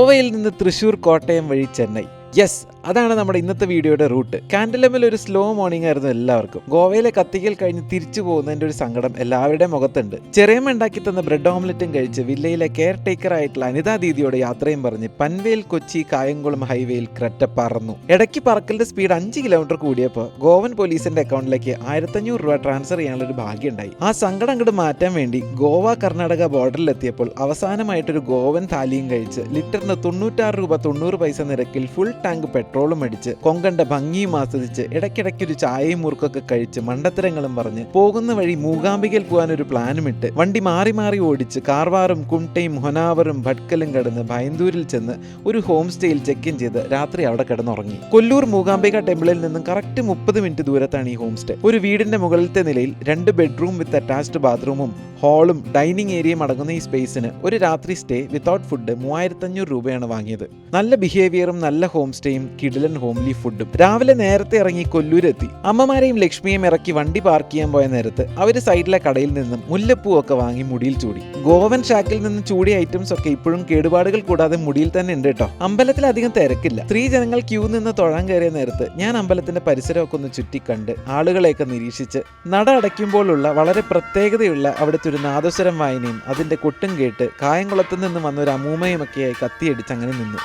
ഗോവയിൽ നിന്ന് തൃശൂർ കോട്ടയം വഴി ചെന്നൈ. യെസ് അതാണ് നമ്മുടെ ഇന്നത്തെ വീഡിയോയുടെ റൂട്ട്. കാൻഡലമിൽ ഒരു സ്ലോ മോർണിംഗ് ആയിരുന്നു എല്ലാവർക്കും. ഗോവയിലെ കത്തിക്കൽ കഴിഞ്ഞ് തിരിച്ചു പോകുന്നതിന്റെ ഒരു സങ്കടം എല്ലാവരുടെയും മുഖത്തുണ്ട്. ചെറിയമ്മ ഉണ്ടാക്കി തന്ന ബ്രെഡ് ഓംലെറ്റും കഴിച്ച് വില്ലയിലെ കെയർ ടേക്കർ ആയിട്ടുള്ള അനിതാ ദീദിയോട് യാത്രയും പറഞ്ഞ് പൻവേൽ കൊച്ചി കായംകുളം ഹൈവേയിൽ ക്രെറ്റ പറന്നു. ഇടയ്ക്ക് പറക്കലിന്റെ സ്പീഡ് അഞ്ച് കിലോമീറ്റർ കൂടിയപ്പോൾ ഗോവൻ പോലീസിന്റെ അക്കൗണ്ടിലേക്ക് ആയിരത്തഞ്ഞൂറ് രൂപ ട്രാൻസ്ഫർ ചെയ്യാനുള്ള ഒരു ഭാഗ്യമുണ്ടായി. ആ സങ്കടം അങ്ങോട്ട് മാറ്റാൻ വേണ്ടി ഗോവ കർണാടക ബോർഡറിൽ ബോർഡറിലെത്തിയപ്പോൾ അവസാനമായിട്ടൊരു ഗോവൻ താലിയും കഴിച്ച് ലിറ്ററിന് തൊണ്ണൂറ്റാറ് രൂപ തൊണ്ണൂറ് പൈസ നിരക്കിൽ ഫുൾ ടാങ്ക് പെട്രോളും അടിച്ച് കൊങ്കണ്ട ഭംഗിയും ആസ്വദിച്ച് ഇടയ്ക്കിടയ്ക്ക് ഒരു ചായയും മുറുക്കൊക്കെ കഴിച്ച് മണ്ടത്തരങ്ങളും പറഞ്ഞ് പോകുന്ന വഴി മൂകാംബികയിൽ പോകാൻ ഒരു പ്ലാനും ഇട്ട് വണ്ടി മാറി മാറി ഓടിച്ച് കാർവാറും കുംട്ടയും ഹൊനാവറും ഭട്കലും കടന്ന് ഭയന്തൂരിൽ ചെന്ന് ഒരു ഹോം സ്റ്റേയിൽ ചെക്ക് ഇൻ ചെയ്ത് രാത്രി അവിടെ കിടന്നുറങ്ങി. കൊല്ലൂർ മൂകാംബിക ടെമ്പിളിൽ നിന്നും കറക്റ്റ് മുപ്പത് മിനിറ്റ് ദൂരത്താണ് ഈ ഹോം സ്റ്റേ ഒരു വീടിന്റെ മുകളിലത്തെ നിലയിൽ രണ്ട് ബെഡ്റൂം വിത്ത് അറ്റാച്ച്ഡ് ബാത്റൂമും ഹാളും ഡൈനിങ് ഏരിയയും അടങ്ങുന്ന ഈ സ്പേസിന് ഒരു രാത്രി സ്റ്റേ വിത്തൗട്ട് ഫുഡ് മൂവായിരത്തഞ്ഞൂറ് രൂപയാണ് വാങ്ങിയത്. നല്ല ബിഹേവിയറും നല്ല ഹോം സ്റ്റേയും കിഡിലൻ ഹോംലി ഫുഡും രാവിലെ നേരത്തെ ഇറങ്ങി കൊല്ലൂരെത്തി. അമ്മമാരെയും ലക്ഷ്മിയെയും ഇറക്കി വണ്ടി പാർക്ക് ചെയ്യാൻ പോയ നേരത്ത് അവർ സൈഡിലെ കടയിൽ നിന്നും മുല്ലപ്പൂ ഒക്കെ വാങ്ങി മുടിയിൽ ചൂടി. ഗോവൻ ഷാക്കിൽ നിന്ന് ചൂടിയ ഐറ്റംസ് ഒക്കെ ഇപ്പോഴും കേടുപാടുകൾ കൂടാതെ മുടിയിൽ തന്നെ ഉണ്ട് കേട്ടോ അമ്പലത്തിൽ അധികം തിരക്കില്ല. സ്ത്രീ ജനങ്ങൾ ക്യൂ നിന്ന് തൊഴാൻ കയറിയ നേരത്ത് ഞാൻ അമ്പലത്തിന്റെ പരിസരമൊക്കെ ഒന്ന് ചുറ്റി ചുറ്റിക്കണ്ട് ആളുകളെയൊക്കെ നിരീക്ഷിച്ച് നട അടയ്ക്കുമ്പോഴുള്ള വളരെ പ്രത്യേകതയുള്ള അവിടുത്തെ ഒരു നാദസ്വരം വായനയും അതിന്റെ കൊട്ടും കേട്ട് കായംകുളത്ത് നിന്ന് വന്ന ഒരു അമൂമയുമൊക്കെയായി കത്തിയടിച്ച് അങ്ങനെ നിന്നു.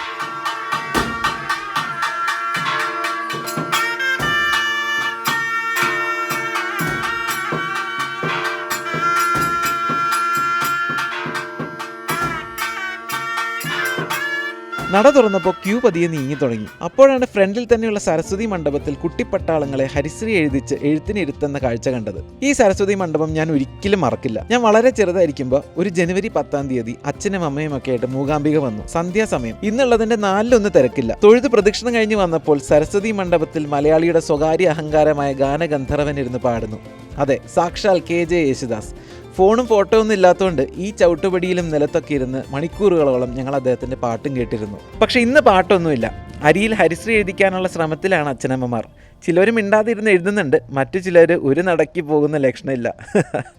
thank you നട തുറന്നപ്പോൾ ക്യൂ പതിയെ നീങ്ങി തുടങ്ങി. അപ്പോഴാണ് ഫ്രണ്ടിൽ തന്നെയുള്ള സരസ്വതി മണ്ഡപത്തിൽ കുട്ടിപ്പട്ടാളങ്ങളെ ഹരിശ്രീ എഴുതിച്ച് എഴുത്തിനിരുത്തുന്ന കാഴ്ച കണ്ടത്. ഈ സരസ്വതി മണ്ഡപം ഞാൻ ഒരിക്കലും മറക്കില്ല. ഞാൻ വളരെ ചെറുതായിരിക്കുമ്പോൾ ഒരു ജനുവരി പത്താം തീയതി അച്ഛനും അമ്മയും ഒക്കെ ആയിട്ട് മൂകാംബിക വന്നു. സന്ധ്യാസമയം. ഇന്നുള്ളതിന്റെ നാലിലൊന്ന് തിരക്കില്ല. തൊഴുത് പ്രദക്ഷിണം കഴിഞ്ഞ് വന്നപ്പോൾ സരസ്വതി മണ്ഡപത്തിൽ മലയാളിയുടെ സ്വകാര്യ അഹങ്കാരമായ ഗാനഗന്ധർവൻ ഇരുന്ന് പാടുന്നു. അതെ സാക്ഷാൽ കെ ജെ യേശുദാസ്. ഫോണും ഫോട്ടോ ഒന്നും ഇല്ലാത്തതുകൊണ്ട് ഈ ചവിട്ടുപടിയിലും നിലത്തൊക്കെ ഇരുന്ന് മണിക്കൂറുകളോളം ഞങ്ങൾ അദ്ദേഹത്തിന്റെ പാട്ടും കേട്ടിരുന്നു. പക്ഷെ ഇന്ന് പാട്ടൊന്നുമില്ല. അരിയിൽ ഹരിശ്രീ എഴുതിക്കാനുള്ള ശ്രമത്തിലാണ് അച്ഛനമ്മമാർ. ചിലർ മിണ്ടാതിരുന്ന് എഴുതുന്നുണ്ട്. മറ്റു ചിലർ ഒരു നടക്കി പോകുന്ന ലക്ഷണമില്ല.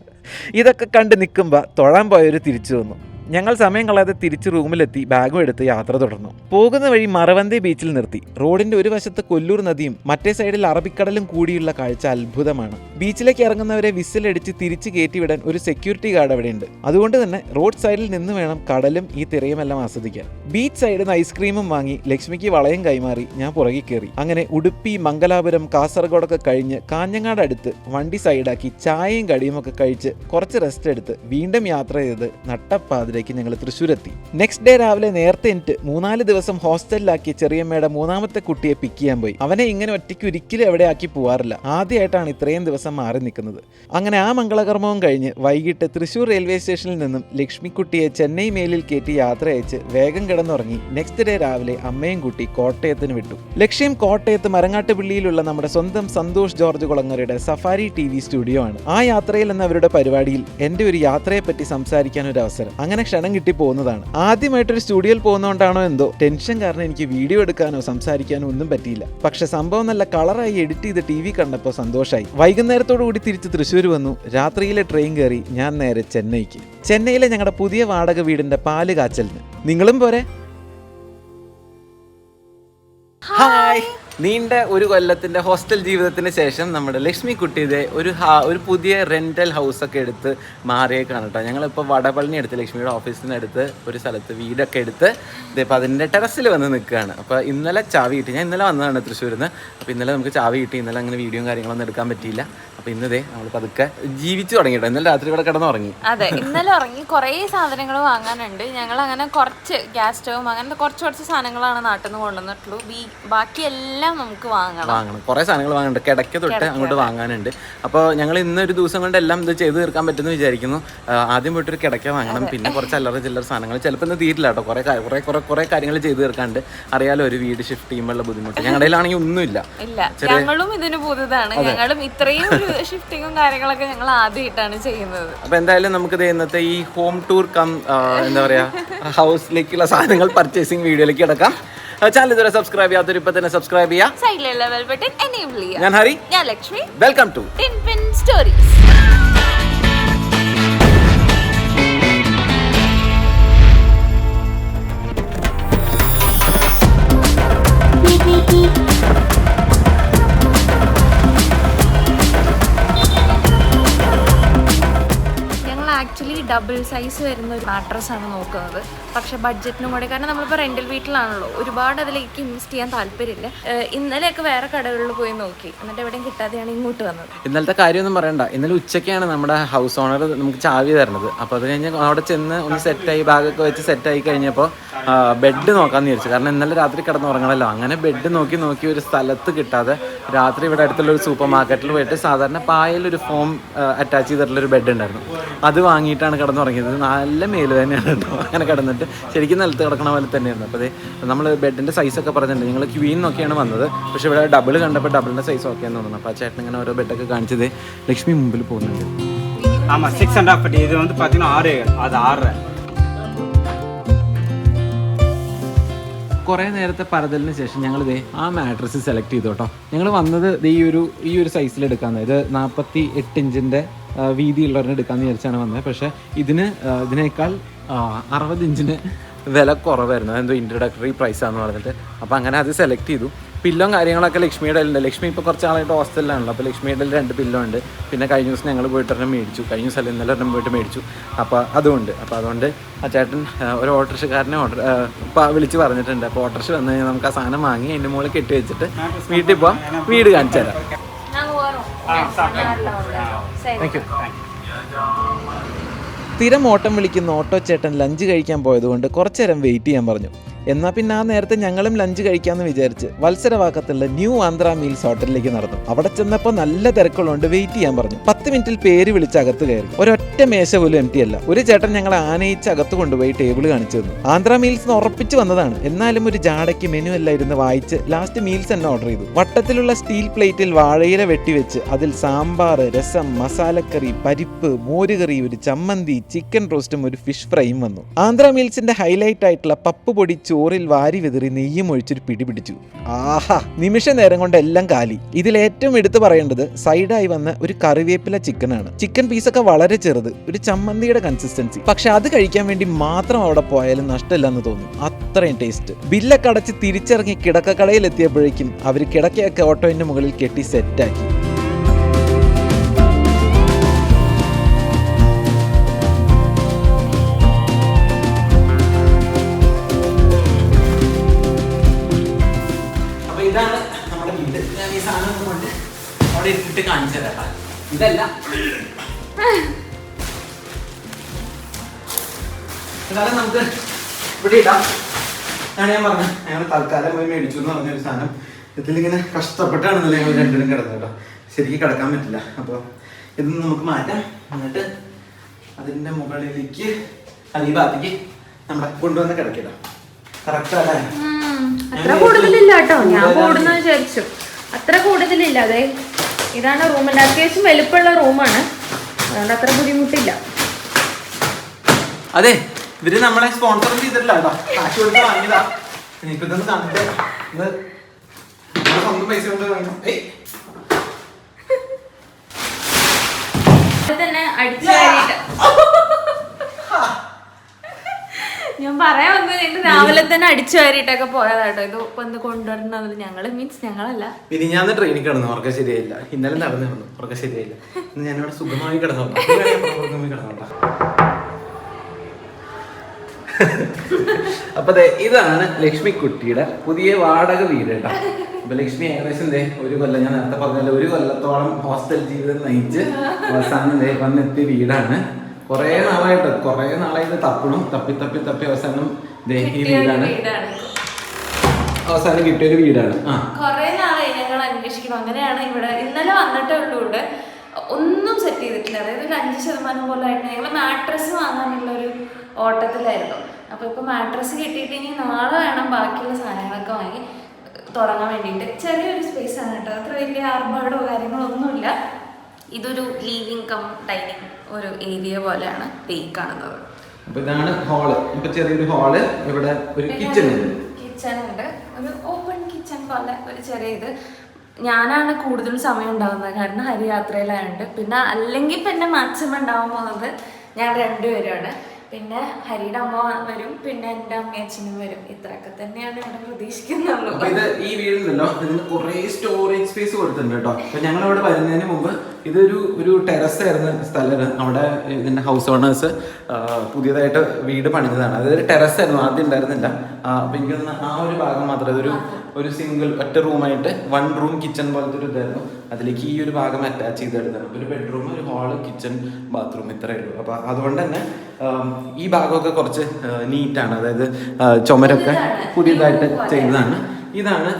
ഇതൊക്കെ കണ്ട് നിൽക്കുമ്പോൾ തൊഴാൻ പോയവർ തിരിച്ചു വന്നു. ഞങ്ങൾ സമയം കളയാതെ തിരിച്ച് റൂമിലെത്തി ബാഗും എടുത്ത് യാത്ര തുടർന്നു. പോകുന്ന വഴി മറവന്തി ബീച്ചിൽ നിർത്തി. റോഡിന്റെ ഒരു വശത്ത് കൊല്ലൂർ നദിയും മറ്റേ സൈഡിൽ അറബിക്കടലും കൂടിയുള്ള കാഴ്ച അത്ഭുതമാണ്. ബീച്ചിലേക്ക് ഇറങ്ങുന്നവരെ വിസിലടിച്ച് തിരിച്ച് കയറ്റിവിടാൻ ഒരു സെക്യൂരിറ്റി ഗാർഡ് അവിടെയുണ്ട്. അതുകൊണ്ട് തന്നെ റോഡ് സൈഡിൽ നിന്ന് വേണം കടലും ഈ തിരയുമെല്ലാം ആസ്വദിക്കാൻ. ബീച്ച് സൈഡിൽ നിന്ന് ഐസ്ക്രീമും വാങ്ങി ലക്ഷ്മിക്ക് വളയം കൈമാറി ഞാൻ പുറകെ കയറി അങ്ങനെ ഉടുപ്പി മംഗലാപുരം കാസർഗോഡൊക്കെ കഴിഞ്ഞ് കാഞ്ഞങ്ങാട് അടുത്ത് വണ്ടി സൈഡാക്കി ചായയും കടിയും ഒക്കെ കഴിച്ച് കുറച്ച് റെസ്റ്റ് എടുത്ത് വീണ്ടും യാത്ര ചെയ്ത് നട്ടപ്പാതിലേക്ക് ഞങ്ങൾ തൃശ്ശൂരെത്തി. നെക്സ്റ്റ് ഡേ രാവിലെ നേരത്തെ എനിക്ക് മൂന്നാൽ ദിവസം ഹോസ്റ്റലിലാക്കി ചെറിയമ്മയുടെ മൂന്നാമത്തെ കുട്ടിയെ പിക്ക് ചെയ്യാൻ പോയി. അവനെ ഇങ്ങനെ ഒറ്റയ്ക്ക് ഒരിക്കലും എവിടെ ആക്കി പോവാറില്ല. ആദ്യമായിട്ടാണ് ഇത്രയും ദിവസം മാറി നിൽക്കുന്നത്. അങ്ങനെ ആ മംഗളകർമ്മവും കഴിഞ്ഞ് വൈകിട്ട് തൃശ്ശൂർ റെയിൽവേ സ്റ്റേഷനിൽ നിന്നും ലക്ഷ്മിക്കുട്ടിയെ ചെന്നൈ മേലിൽ കയറ്റി യാത്ര അയച്ച് വേഗം കിടന്നുറങ്ങി നെക്സ്റ്റ് ഡേ രാവിലെ അമ്മയും കുട്ടി കോട്ടയത്തിന് വിട്ടു. ലക്ഷ്യം കോട്ടയത്ത് മരങ്ങാട്ടുപിള്ളിയിലുള്ള നമ്മുടെ സ്വന്തം സന്തോഷ് ജോർജ് കുളങ്ങരയുടെ സഫാരി ടി വി സ്റ്റുഡിയോ ആണ്. ആ യാത്രയിൽ എന്നവരുടെ പരിപാടിയിൽ എന്റെ ഒരു യാത്രയെ പറ്റി സംസാരിക്കാൻ ഒരു അവസരം. അങ്ങനെ ക്ഷണം കിട്ടി പോകുന്നതാണ്. ആദ്യമായിട്ടൊരു സ്റ്റുഡിയോയിൽ പോകുന്നതുകൊണ്ടാണോ എന്തോ. ടെൻഷൻ കാരണം എനിക്ക് വീഡിയോ എടുക്കാനോ സംസാരിക്കാനോ ഒന്നും പറ്റിയില്ല. പക്ഷെ സംഭവം നല്ല കളറായി എഡിറ്റ് ചെയ്ത് ടി വി കണ്ടപ്പോൾ സന്തോഷമായി വൈകുന്നേരത്തോടു തിരിച്ച് തൃശ്ശൂർ വന്നു. രാത്രിയിലെ ട്രെയിൻ കയറി ഞാൻ നേരെ ചെന്നൈക്ക്. ചെന്നൈയിലെ ഞങ്ങളുടെ പുതിയ വാടക വീടിന്റെ പാൽ കാച്ചലിന്. നിങ്ങളും പോരെ. ഹായ്. നീണ്ട ഒരു കൊല്ലത്തിന്റെ ഹോസ്റ്റൽ ജീവിതത്തിന് ശേഷം നമ്മുടെ ലക്ഷ്മി കുട്ടിയുടെ ഒരു ഒരു പുതിയ റെന്റൽ ഹൗസൊക്കെ എടുത്ത് മാറിയേക്കാണ് കേട്ടോ ഞങ്ങളിപ്പോൾ വടപളനി എടുത്ത് ലക്ഷ്മിയുടെ ഓഫീസിനടുത്ത് ഒരു സ്ഥലത്ത് വീടൊക്കെ എടുത്ത് ഇതിപ്പോൾ അതിന്റെ ടെറസിൽ വന്ന് നിൽക്കുകയാണ്. അപ്പോൾ ഇന്നലെ ചാവി കിട്ടി. ഞാൻ ഇന്നലെ വന്നതാണ് തൃശ്ശൂരിൽ നിന്ന് അപ്പോൾ ഇന്നലെ നമുക്ക് ചാവി കിട്ടി. ഇന്നലെ അങ്ങനെ വീഡിയോയും കാര്യങ്ങളൊന്നും എടുക്കാൻ പറ്റിയില്ല. അപ്പോൾ ഇന്നതേ നമ്മൾ പതുക്കെ ജീവിച്ചു തുടങ്ങി കേട്ടോ ഇന്നലെ രാത്രി ഇവിടെ കിടന്നുറങ്ങി. അതെ ഇന്നലെ ഉറങ്ങി. കുറേ സാധനങ്ങൾ വാങ്ങാനുണ്ട്. ഞങ്ങൾ അങ്ങനെ കുറച്ച് ഗ്യാസ് സ്റ്റവും അങ്ങനത്തെ കുറച്ച് കുറച്ച് സാധനങ്ങളാണ് നാട്ടിൽ നിന്ന് കൊണ്ടുവന്നിട്ടുള്ളൂ ബീ- നമുക്ക് വാങ്ങണം. വാങ്ങണം. കുറേ സാധനങ്ങൾ വാങ്ങുന്നുണ്ട് കിടക്ക തൊട്ട് അങ്ങോട്ട് വാങ്ങാനുണ്ട്. അപ്പോൾ ഞങ്ങൾ ഇന്ന് ഒരു ദിവസം കൊണ്ട് എല്ലാം ഇത് ചെയ്ത് തീർക്കാൻ പറ്റുമെന്ന് വിചാരിക്കുന്നു. ആദ്യം പോയിട്ടൊരു കിടക്ക വാങ്ങണം. പിന്നെ കുറച്ച് അല്ലറ ചില്ലറ സാധനങ്ങൾ. ചിലപ്പോൾ ഇന്ന് തീരില്ല കേട്ടോ. കുറേ കുറേ കുറേ കുറേ കാര്യങ്ങൾ ചെയ്ത് തീർക്കാണ്ട്. അറിയാലോ ഒരു വീട് ഷിഫ്റ്റ് ചെയ്യുമ്പോഴുള്ള ബുദ്ധിമുട്ട്. ഞങ്ങളുടെ ആണെങ്കിൽ ഒന്നുമില്ല. ഇല്ല. ഞങ്ങളും ഇതിന് പുതുതാണ്. ഞങ്ങളും ഇത്രയും ഷിഫ്റ്റിങ്ങും കാര്യങ്ങളൊക്കെ ഞങ്ങൾ ആദ്യമായിട്ടാണ് ചെയ്യുന്നത്. അപ്പോൾ എന്തായാലും നമുക്ക് ഇന്നത്തെ ഈ ഹോം ടൂർ കം എന്താ പറയുക ഹൗസിലേക്കുള്ള സാധനങ്ങൾ പർച്ചേസിംഗ് വീഡിയോയിലേക്ക് കിടക്കാം. ചാനൽ ഇതുവരെ സബ്സ്ക്രൈബ് ചെയ്യാത്തൊരു ഇപ്പൊ തന്നെ സബ്സ്ക്രൈബ് ചെയ്യാം. സൈഡിലുള്ള ബെൽ ബട്ടൺ എനേബിൾ ചെയ്യാം. ഞാൻ ഹരി. ഞാൻ Lakshmi. Welcome to stories double size വരുന്ന ഒരു മാട്രസ് ആണ് നോക്കുന്നത്. പക്ഷെ ബഡ്ജറ്റിനും കൂടെ കാരണം നമ്മളിപ്പോൾ റെന്റൽ വീട്ടിലാണല്ലോ ഒരുപാട് അതിലേക്ക് ഇൻവെസ്റ്റ് ചെയ്യാൻ താല്പര്യമില്ല. ഇന്നലെയൊക്കെ വേറെ കടകളിൽ പോയി നോക്കി. എന്നിട്ട് എവിടെയും കിട്ടാതെയാണ് ഇങ്ങോട്ട് വന്നത്. ഇന്നലത്തെ കാര്യമൊന്നും പറയണ്ട. ഇന്നലെ ഉച്ചയ്ക്കാണ് നമ്മുടെ ഹൗസ് ഓണർ നമുക്ക് ചാവി തരുന്നത്. അപ്പോൾ അത് കഴിഞ്ഞ് അവിടെ ചെന്ന് ഒന്ന് സെറ്റായി ബാഗൊക്കെ വെച്ച് സെറ്റായി കഴിഞ്ഞപ്പോൾ ബെഡ് നോക്കാമെന്ന് വിചാരിച്ചു. കാരണം ഇന്നലെ രാത്രി കിടന്ന് ഉറങ്ങണമല്ലോ അങ്ങനെ ബെഡ് നോക്കി നോക്കി ഒരു സ്ഥലത്ത് കിട്ടാതെ രാത്രി ഇവിടെ അടുത്തുള്ള ഒരു സൂപ്പർ മാർക്കറ്റിൽ പോയിട്ട് സാധാരണ പായൽ ഒരു ഫോം അറ്റാച്ച് ചെയ്തിട്ടുള്ള ഒരു ബെഡ് ഉണ്ടായിരുന്നു. അത് വാങ്ങിയിട്ടാണ് കിടന്നുറങ്ങിയത് നല്ല മേല് തന്നെയാണ് കേട്ടോ അങ്ങനെ കിടന്നിട്ട് ശരിക്കും നിലത്ത് കിടക്കണ പോലെ തന്നെയായിരുന്നു അപ്പോൾ അതെ നമ്മൾ ബെഡിൻ്റെ സൈസൊക്കെ പറഞ്ഞിട്ടുണ്ട് ഞങ്ങൾ ക്വീൻ നോക്കിയാണ് വന്നത് പക്ഷേ ഇവിടെ ഡബിൾ കണ്ടപ്പോൾ ഡബിളിൻ്റെ സൈസ് ഓക്കെ എന്ന് തോന്നുന്നു അപ്പോൾ ആ ചേട്ടൻ ഇങ്ങനെ ഓരോ ബെഡൊക്കെ കാണിച്ചത് ലക്ഷ്മി മുമ്പിൽ പോകുന്നുണ്ട് ஆமாம் சிக்ஸ் அண்ட் ஹாஃப் பட்டி இது வந்து பார்த்தீங்கன்னா ஆறு அது ஆறரை കുറേ നേരത്തെ പറതലിന് ശേഷം ഞങ്ങൾ ഇതേ ആ മാട്രസ് സെലക്ട് ചെയ്തു കേട്ടോ. ഞങ്ങൾ വന്നത് ഈ ഒരു ഈ ഒരു സൈസിൽ എടുക്കാമെന്ന് ഇത് നാൽപ്പത്തി എട്ട് ഇഞ്ചിന്റെ വീതിയുള്ളവരെ എടുക്കാമെന്ന് വിചാരിച്ചാണ് വന്നത്. പക്ഷേ ഇതിന് ഇതിനേക്കാൾ അറുപത് ഇഞ്ചിന് വില കുറവായിരുന്നു. അതെന്തോ ഇൻട്രഡക്ടറി പ്രൈസാന്ന് പറഞ്ഞിട്ട്. അപ്പോൾ അങ്ങനെ അത് സെലക്ട് ചെയ്തു. പില്ലും കാര്യങ്ങളൊക്കെ ലക്ഷ്മിയുടെ ഉണ്ട്. ലക്ഷ്മി ഇപ്പോൾ കുറച്ച് നാളായിട്ട് ഹോസ്റ്റലിലാണല്ലോ. അപ്പോൾ ലക്ഷ്മിയുടെ രണ്ട് പില്ലോ ഉണ്ട്. പിന്നെ കഴിഞ്ഞ ദിവസം ഞങ്ങൾ പോയിട്ട് ഒരെണ്ണം മേടിച്ചു. കഴിഞ്ഞ ദിവസം ഇന്നലെ ഒരെണ്ണം പോയിട്ട് മേടിച്ചു. അപ്പോൾ അതുകൊണ്ട് അപ്പോൾ അതുകൊണ്ട് ആ ചേട്ടൻ ഒരു ഓട്ടോറിക്ഷക്കാരനെ ഓട്ടർ വിളിച്ച് പറഞ്ഞിട്ടുണ്ട്. അപ്പോൾ ഓട്ടോറിക്ഷ വന്നു കഴിഞ്ഞാൽ നമുക്ക് ആ സാധനം വാങ്ങി അതിന്റെ മുകളിൽ കെട്ടി വെച്ചിട്ട് വീട്ടിൽ പോവാം. വീട് കാണിച്ചു തരാം. താങ്ക് യു സ്ഥിരം ഓട്ടം വിളിക്കുന്ന ഓട്ടോ ചേട്ടൻ ലഞ്ച് കഴിക്കാൻ പോയതുകൊണ്ട് കുറച്ചേരം വെയിറ്റ് ചെയ്യാൻ പറഞ്ഞു. എന്നാൽ പിന്നെ ആ നേരത്തെ ഞങ്ങളും ലഞ്ച് കഴിക്കാമെന്ന് വിചാരിച്ച് വത്സരവാക്കത്തുള്ള ന്യൂ ആന്ധ്ര മീൽസ് ഹോട്ടലിലേക്ക് നടന്നു. അവിടെ ചെന്നപ്പോൾ നല്ല തിരക്കുള്ളതുകൊണ്ട് വെയിറ്റ് ചെയ്യാൻ പറഞ്ഞു. പത്ത് മിനിറ്റിൽ പേര് വിളിച്ച് അകത്ത് കയറി. ഒരൊറ്റ മേശ പോലും എം ടി അല്ല. ഒരു ചേട്ടൻ ഞങ്ങളെ ആനയിച്ച് അകത്ത് കൊണ്ടുപോയി ടേബിൾ കാണിച്ചു തന്നു. ആന്ധ്ര മീൽസ് ഉറപ്പിച്ച് വന്നതാണ്. എന്നാലും ഒരു ജാടയ്ക്ക് മെനു എല്ലാം ഇരുന്ന് വായിച്ച് ലാസ്റ്റ് മീൽസ് തന്നെ ഓർഡർ ചെയ്തു. വട്ടത്തിലുള്ള സ്റ്റീൽ പ്ലേറ്റിൽ വാഴയില വെട്ടിവെച്ച് അതിൽ സാമ്പാർ രസം മസാലക്കറി പരിപ്പ് മോരുകറി ഒരു ചമ്മന്തി ചിക്കൻ റോസ്റ്റും ഒരു ഫിഷ് ഫ്രൈയും വന്നു. ആന്ധ്ര മീൽസിന്റെ ഹൈലൈറ്റ് ആയിട്ടുള്ള പപ്പ് പൊടി ചോറിൽ വാരി വിതറി നെയ്യും ഒഴിച്ചൊരു പിടി പിടിച്ചു. ആഹാ നിമിഷ നേരം കൊണ്ട് എല്ലാം കാലി. ഇതിൽ ഏറ്റവും എടുത്തു പറയേണ്ടത് സൈഡായി വന്ന ഒരു കറിവേപ്പില ചിക്കനാണ്. ചിക്കൻ പീസൊക്കെ വളരെ ചെറുത് ഒരു ചമ്മന്തിയുടെ കൺസിസ്റ്റൻസി പക്ഷെ അത് കഴിക്കാൻ വേണ്ടി മാത്രം അവിടെ പോയാലും നഷ്ടമില്ലെന്ന് തോന്നും. അത്രയും ടേസ്റ്റ് ബില്ലൊക്കെ അടച്ച് തിരിച്ചിറങ്ങി കിടക്കക്കടയിൽ എത്തിയപ്പോഴേക്കും അവർ കിടക്കയൊക്കെ ഓട്ടോയിന്റെ മുകളിൽ കെട്ടി സെറ്റാക്കി ഇതല്ല. എന്നാലും നമുക്ക് ഇവിടെ ഇടാം. ഞാൻ ഞാൻ പറഞ്ഞു ഞങ്ങൾ തൽക്കാലം പോയി മേടിച്ചു എന്ന് പറഞ്ഞൊരു സാധനം. ഇതിലിങ്ങനെ കഷ്ടപ്പെട്ടാണെന്നല്ലേ ഞങ്ങൾ രണ്ടിനും കിടന്നത് കേട്ടോ. ശരിക്കും കിടക്കാൻ പറ്റില്ല. അപ്പോൾ ഇതൊന്ന് നമുക്ക് മാറ്റാം. എന്നിട്ട് അതിന്റെ മുകളിലേക്ക് അതീ ഭാഗത്തേക്ക് നമ്മളെ കൊണ്ടുവന്ന് കിടക്കിടാം. കറക്റ്റ് അല്ലേ? അത്ര കൂടുതലില്ല കേട്ടോ. ഞാൻ കൂടുന്ന വിചാരിച്ചു. അത്ര കൂടുതലില്ല. അതെ ഇതാണ് റൂമിന്റെ അത്യാവശ്യം വലുപ്പമുള്ള റൂമാണ് അതുകൊണ്ട് അത്ര ബുദ്ധിമുട്ടില്ല. അതെ ഇവർ നമ്മളെ സ്പോൺസർ ചെയ്തിട്ടില്ല കേട്ടോ. കാശ് കൊടുത്ത് വാങ്ങിയതാ. ഇനിയിപ്പോ ഇതൊന്ന് കണ്ടിട്ട് ഇത് സ്വന്തം പൈസ കൊണ്ട് വാങ്ങി ഏയ്. ഇത് തന്നെ അടിച്ചു ഞാൻ പറയാൻ വന്നത് ഞങ്ങൾ രാവിലെ തന്നെ അടിച്ചു കയറിയിട്ടൊക്കെ പോയതാട്ടോ. ഇത് ഇപ്പൊ കൊണ്ടുവരണം ഞങ്ങൾ മീൻസ് ഞങ്ങളല്ല. ഇനി ഞാൻ ട്രെയിനിൽ കിടന്നു ഉറക്കം ശരിയായില്ല. ഇന്നലെ നടന്നിരുന്നു ഉറക്കം ശരിയായില്ല. ഇന്ന് ഞാനിവിടെ സുഖമായി കിടന്നു കിടന്നോളാം. അപ്പൊ ഇതാണ് ലക്ഷ്മി കുട്ടിയുടെ പുതിയ വാടക വീട് കേട്ടോ. അപ്പൊ ലക്ഷ്മി ഏകദേശം ഒരു കൊല്ലം ഞാൻ നേരത്തെ പറഞ്ഞല്ലോ ഒരു കൊല്ലത്തോളം ഹോസ്റ്റൽ ജീവിതം നയിച്ച് അവസാനം വന്നെത്തിയ വീടാണ്. കുറേ നാളായിട്ട് കുറേ നാളായിട്ട് തപ്പണം തപ്പി തപ്പി തപ്പി അവസാനം ദേ ഈ വീടാണ്. അവസാനം കിട്ടിയ ഒരു വീടാണ്. ആ. കൊറേ നാളായി ഞങ്ങൾ അന്വേഷിക്കണം അങ്ങനെയാണ് ഇവിടെ ഇന്നലെ വന്നിട്ടേ ഉള്ളൂ ഇവിടെ. ഒന്നും സെറ്റ് ചെയ്തിട്ടില്ല. അതായത് ഒരു അഞ്ച് ശതമാനം പോലെ ആയിട്ട് ഞങ്ങൾ മാട്രസ് വാങ്ങാനുള്ള ഒരു ഓട്ടത്തിലായിരുന്നു. അപ്പൊ ഇപ്പൊ മാട്രസ് കിട്ടിയിട്ട് ഇനി നാളെ വേണം ബാക്കിയുള്ള സാധനങ്ങളൊക്കെ വാങ്ങി തുടങ്ങാൻ വേണ്ടിയിട്ട്. ചെറിയൊരു സ്പേസ് ആണ് കേട്ടോ. അത്ര വലിയ ആർഭാടോ കാര്യങ്ങളോ ഒന്നുമില്ല. ഇതൊരു ലീവിങ് കം ഡൈനിങ് ഒരു ഏരിയ പോലെയാണ് ഈ കാണുന്നത്. അപ്പൊ ഇതാണ് ഹാൾ ഇപ്പൊ ചെറിയൊരു ഹാൾ ഇവിടെ ഒരു കിച്ചൺ ഉണ്ട്. കിച്ചൺ ഉണ്ട്. ഒരു ഓപ്പൺ കിച്ചൺ പോലെ ഒരു ചെറിയ ഇത്. ഞാനാണ് കൂടുതൽ സമയം ഉണ്ടാകുന്നത് കാരണം ഹരിയാത്രയിലായുണ്ട്. പിന്നെ അല്ലെങ്കിൽ പിന്നെ മാക്സിമം ഉണ്ടാവാൻ പോകുന്നത് ഞാൻ രണ്ടുപേരുമാണ് പിന്നെ ഹരിയുടെ അമ്മ വരും പിന്നെ എന്റെ അമ്മയച്ഛനും വരും. ഇത്രയൊക്കെ തന്നെയാണ് ഇവിടെ പ്രതീക്ഷിക്കുന്നുള്ളൂ. അപ്പൊ ഇത് ഈ വീടിലല്ലോ ഇതിന് കുറെ സ്റ്റോറേജ് സ്പേസ് കൊടുത്തിട്ടുണ്ട് കേട്ടോ. ഞങ്ങൾ ഇവിടെ വരുന്നതിന് മുമ്പ് ഇതൊരു ഒരു ടെറസ് ആയിരുന്ന സ്ഥലമാണ് അവിടെ ഇതിന്റെ ഹൗസ് ഓണേഴ്സ് പുതിയതായിട്ട് വീട് പണിഞ്ഞതാണ് അതൊരു ടെറസ് ആയിരുന്നു ആദ്യം ഉണ്ടായിരുന്നില്ല. അപ്പൊ എനിക്ക് ആ ഒരു ഭാഗം മാത്രമേ ഒരു ഒരു സിംഗിൾ ഒറ്റ റൂമായിട്ട് വൺ റൂം കിച്ചൺ പോലത്തെ ഒരു ഇതായിരുന്നു. അതിലേക്ക് ഈ ഒരു ഭാഗം അറ്റാച്ച് ചെയ്തെടുത്താണ് ഒരു ബെഡ്റൂം ഒരു ഹാൾ കിച്ചൺ ബാത്റൂം ഇത്രയേ ഉള്ളൂ. അപ്പൊ അതുകൊണ്ട് തന്നെ ഈ ഭാഗമൊക്കെ കുറച്ച് നീറ്റാണ് അതായത് ചുമരൊക്കെ പുതിയതായിട്ട് ചെയ്തതാണ്. ഇതാണ്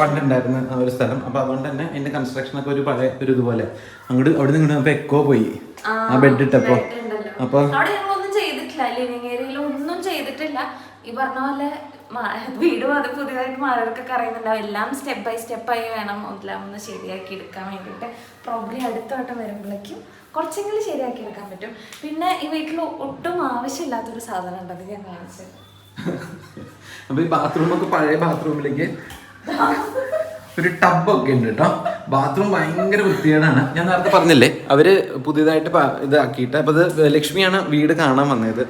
പണ്ടുണ്ടായിരുന്ന ഒരു സ്ഥലം. അപ്പൊ അതുകൊണ്ട് തന്നെ അതിന്റെ കൺസ്ട്രക്ഷൻ ഒക്കെ ഒരു പഴയ ഒരു ഇതുപോലെ. അങ്ങോട്ട് അവിടെ നിന്ന് ഇങ്ങോട്ട് എക്കോ പോയി. ആ ബെഡ് ഇട്ടപ്പോ. അപ്പൊ ഒന്നും ചെയ്തിട്ടില്ല. ഈ പറഞ്ഞ പോലെ വീട് അത് പുതിയതായിട്ട് മാറിയവർക്കൊക്കെ അറിയുന്നുണ്ടാവും എല്ലാം സ്റ്റെപ്പ് ബൈ സ്റ്റെപ്പ് ആയി വേണം. എല്ലാം ഒന്ന് ശരിയാക്കി എടുക്കാൻ വേണ്ടിയിട്ട്. പ്രോബ്ലി അടുത്ത വട്ടം വരുമ്പോഴേക്കും കുറച്ചെങ്കിലും ശരിയാക്കി എടുക്കാൻ പറ്റും. പിന്നെ ഈ വീട്ടിൽ ഒട്ടും ആവശ്യമില്ലാത്തൊരു സാധനം ഉണ്ടത് ഞാൻ കാണിച്ചത് അപ്പൊ ഈ ബാത്റൂമൊക്കെ പഴയ ബാത്റൂമിലേക്ക് ഒരു ടബൊക്കെ ഉണ്ട് കേട്ടോ ബാത്റൂം ഭയങ്കര വൃത്തികേടാണ്. ഞാൻ നേരത്തെ പറഞ്ഞില്ലേ അവർ പുതിയതായിട്ട് ഇതാക്കിയിട്ട് അപ്പൊ ഇത് ലക്ഷ്മിയാണ് വീട് കാണാൻ വന്നത്.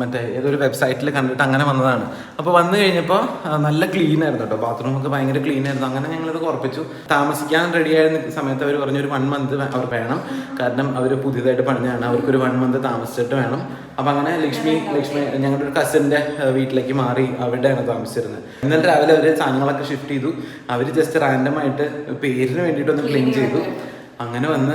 മറ്റേ ഏതൊരു വെബ്സൈറ്റിൽ കണ്ടിട്ട് അങ്ങനെ വന്നതാണ്. അപ്പോൾ വന്നു കഴിഞ്ഞപ്പോൾ നല്ല ക്ലീൻ ആയിരുന്നു കേട്ടോ. ബാത്റൂം ഒക്കെ ഭയങ്കര ക്ലീൻ ആയിരുന്നു. അങ്ങനെ ഞങ്ങളിത് കുറപ്പിച്ചു താമസിക്കാൻ റെഡി ആയിരുന്ന സമയത്ത് അവർ പറഞ്ഞു ഒരു വൺ മന്ത് അവർ വേണം. കാരണം അവർ പുതിയതായിട്ട് പണിഞ്ഞാണ് അവർക്കൊരു വൺ മന്ത് താമസിച്ചിട്ട് വേണം. അപ്പൊ അങ്ങനെ ലക്ഷ്മി ലക്ഷ്മി ഞങ്ങളുടെ ഒരു കസിന്റെ വീട്ടിലേക്ക് മാറി അവിടെയാണ് താമസിച്ചിരുന്നത്. ഇന്നലെ രാവിലെ അവർ സാധനങ്ങളൊക്കെ ഷിഫ്റ്റ് ചെയ്തു. അവർ ജസ്റ്റ് റാൻഡം ആയിട്ട് പേരിന് വേണ്ടിട്ട് ഒന്ന് ക്ലീൻ ചെയ്തു. അങ്ങനെ വന്ന്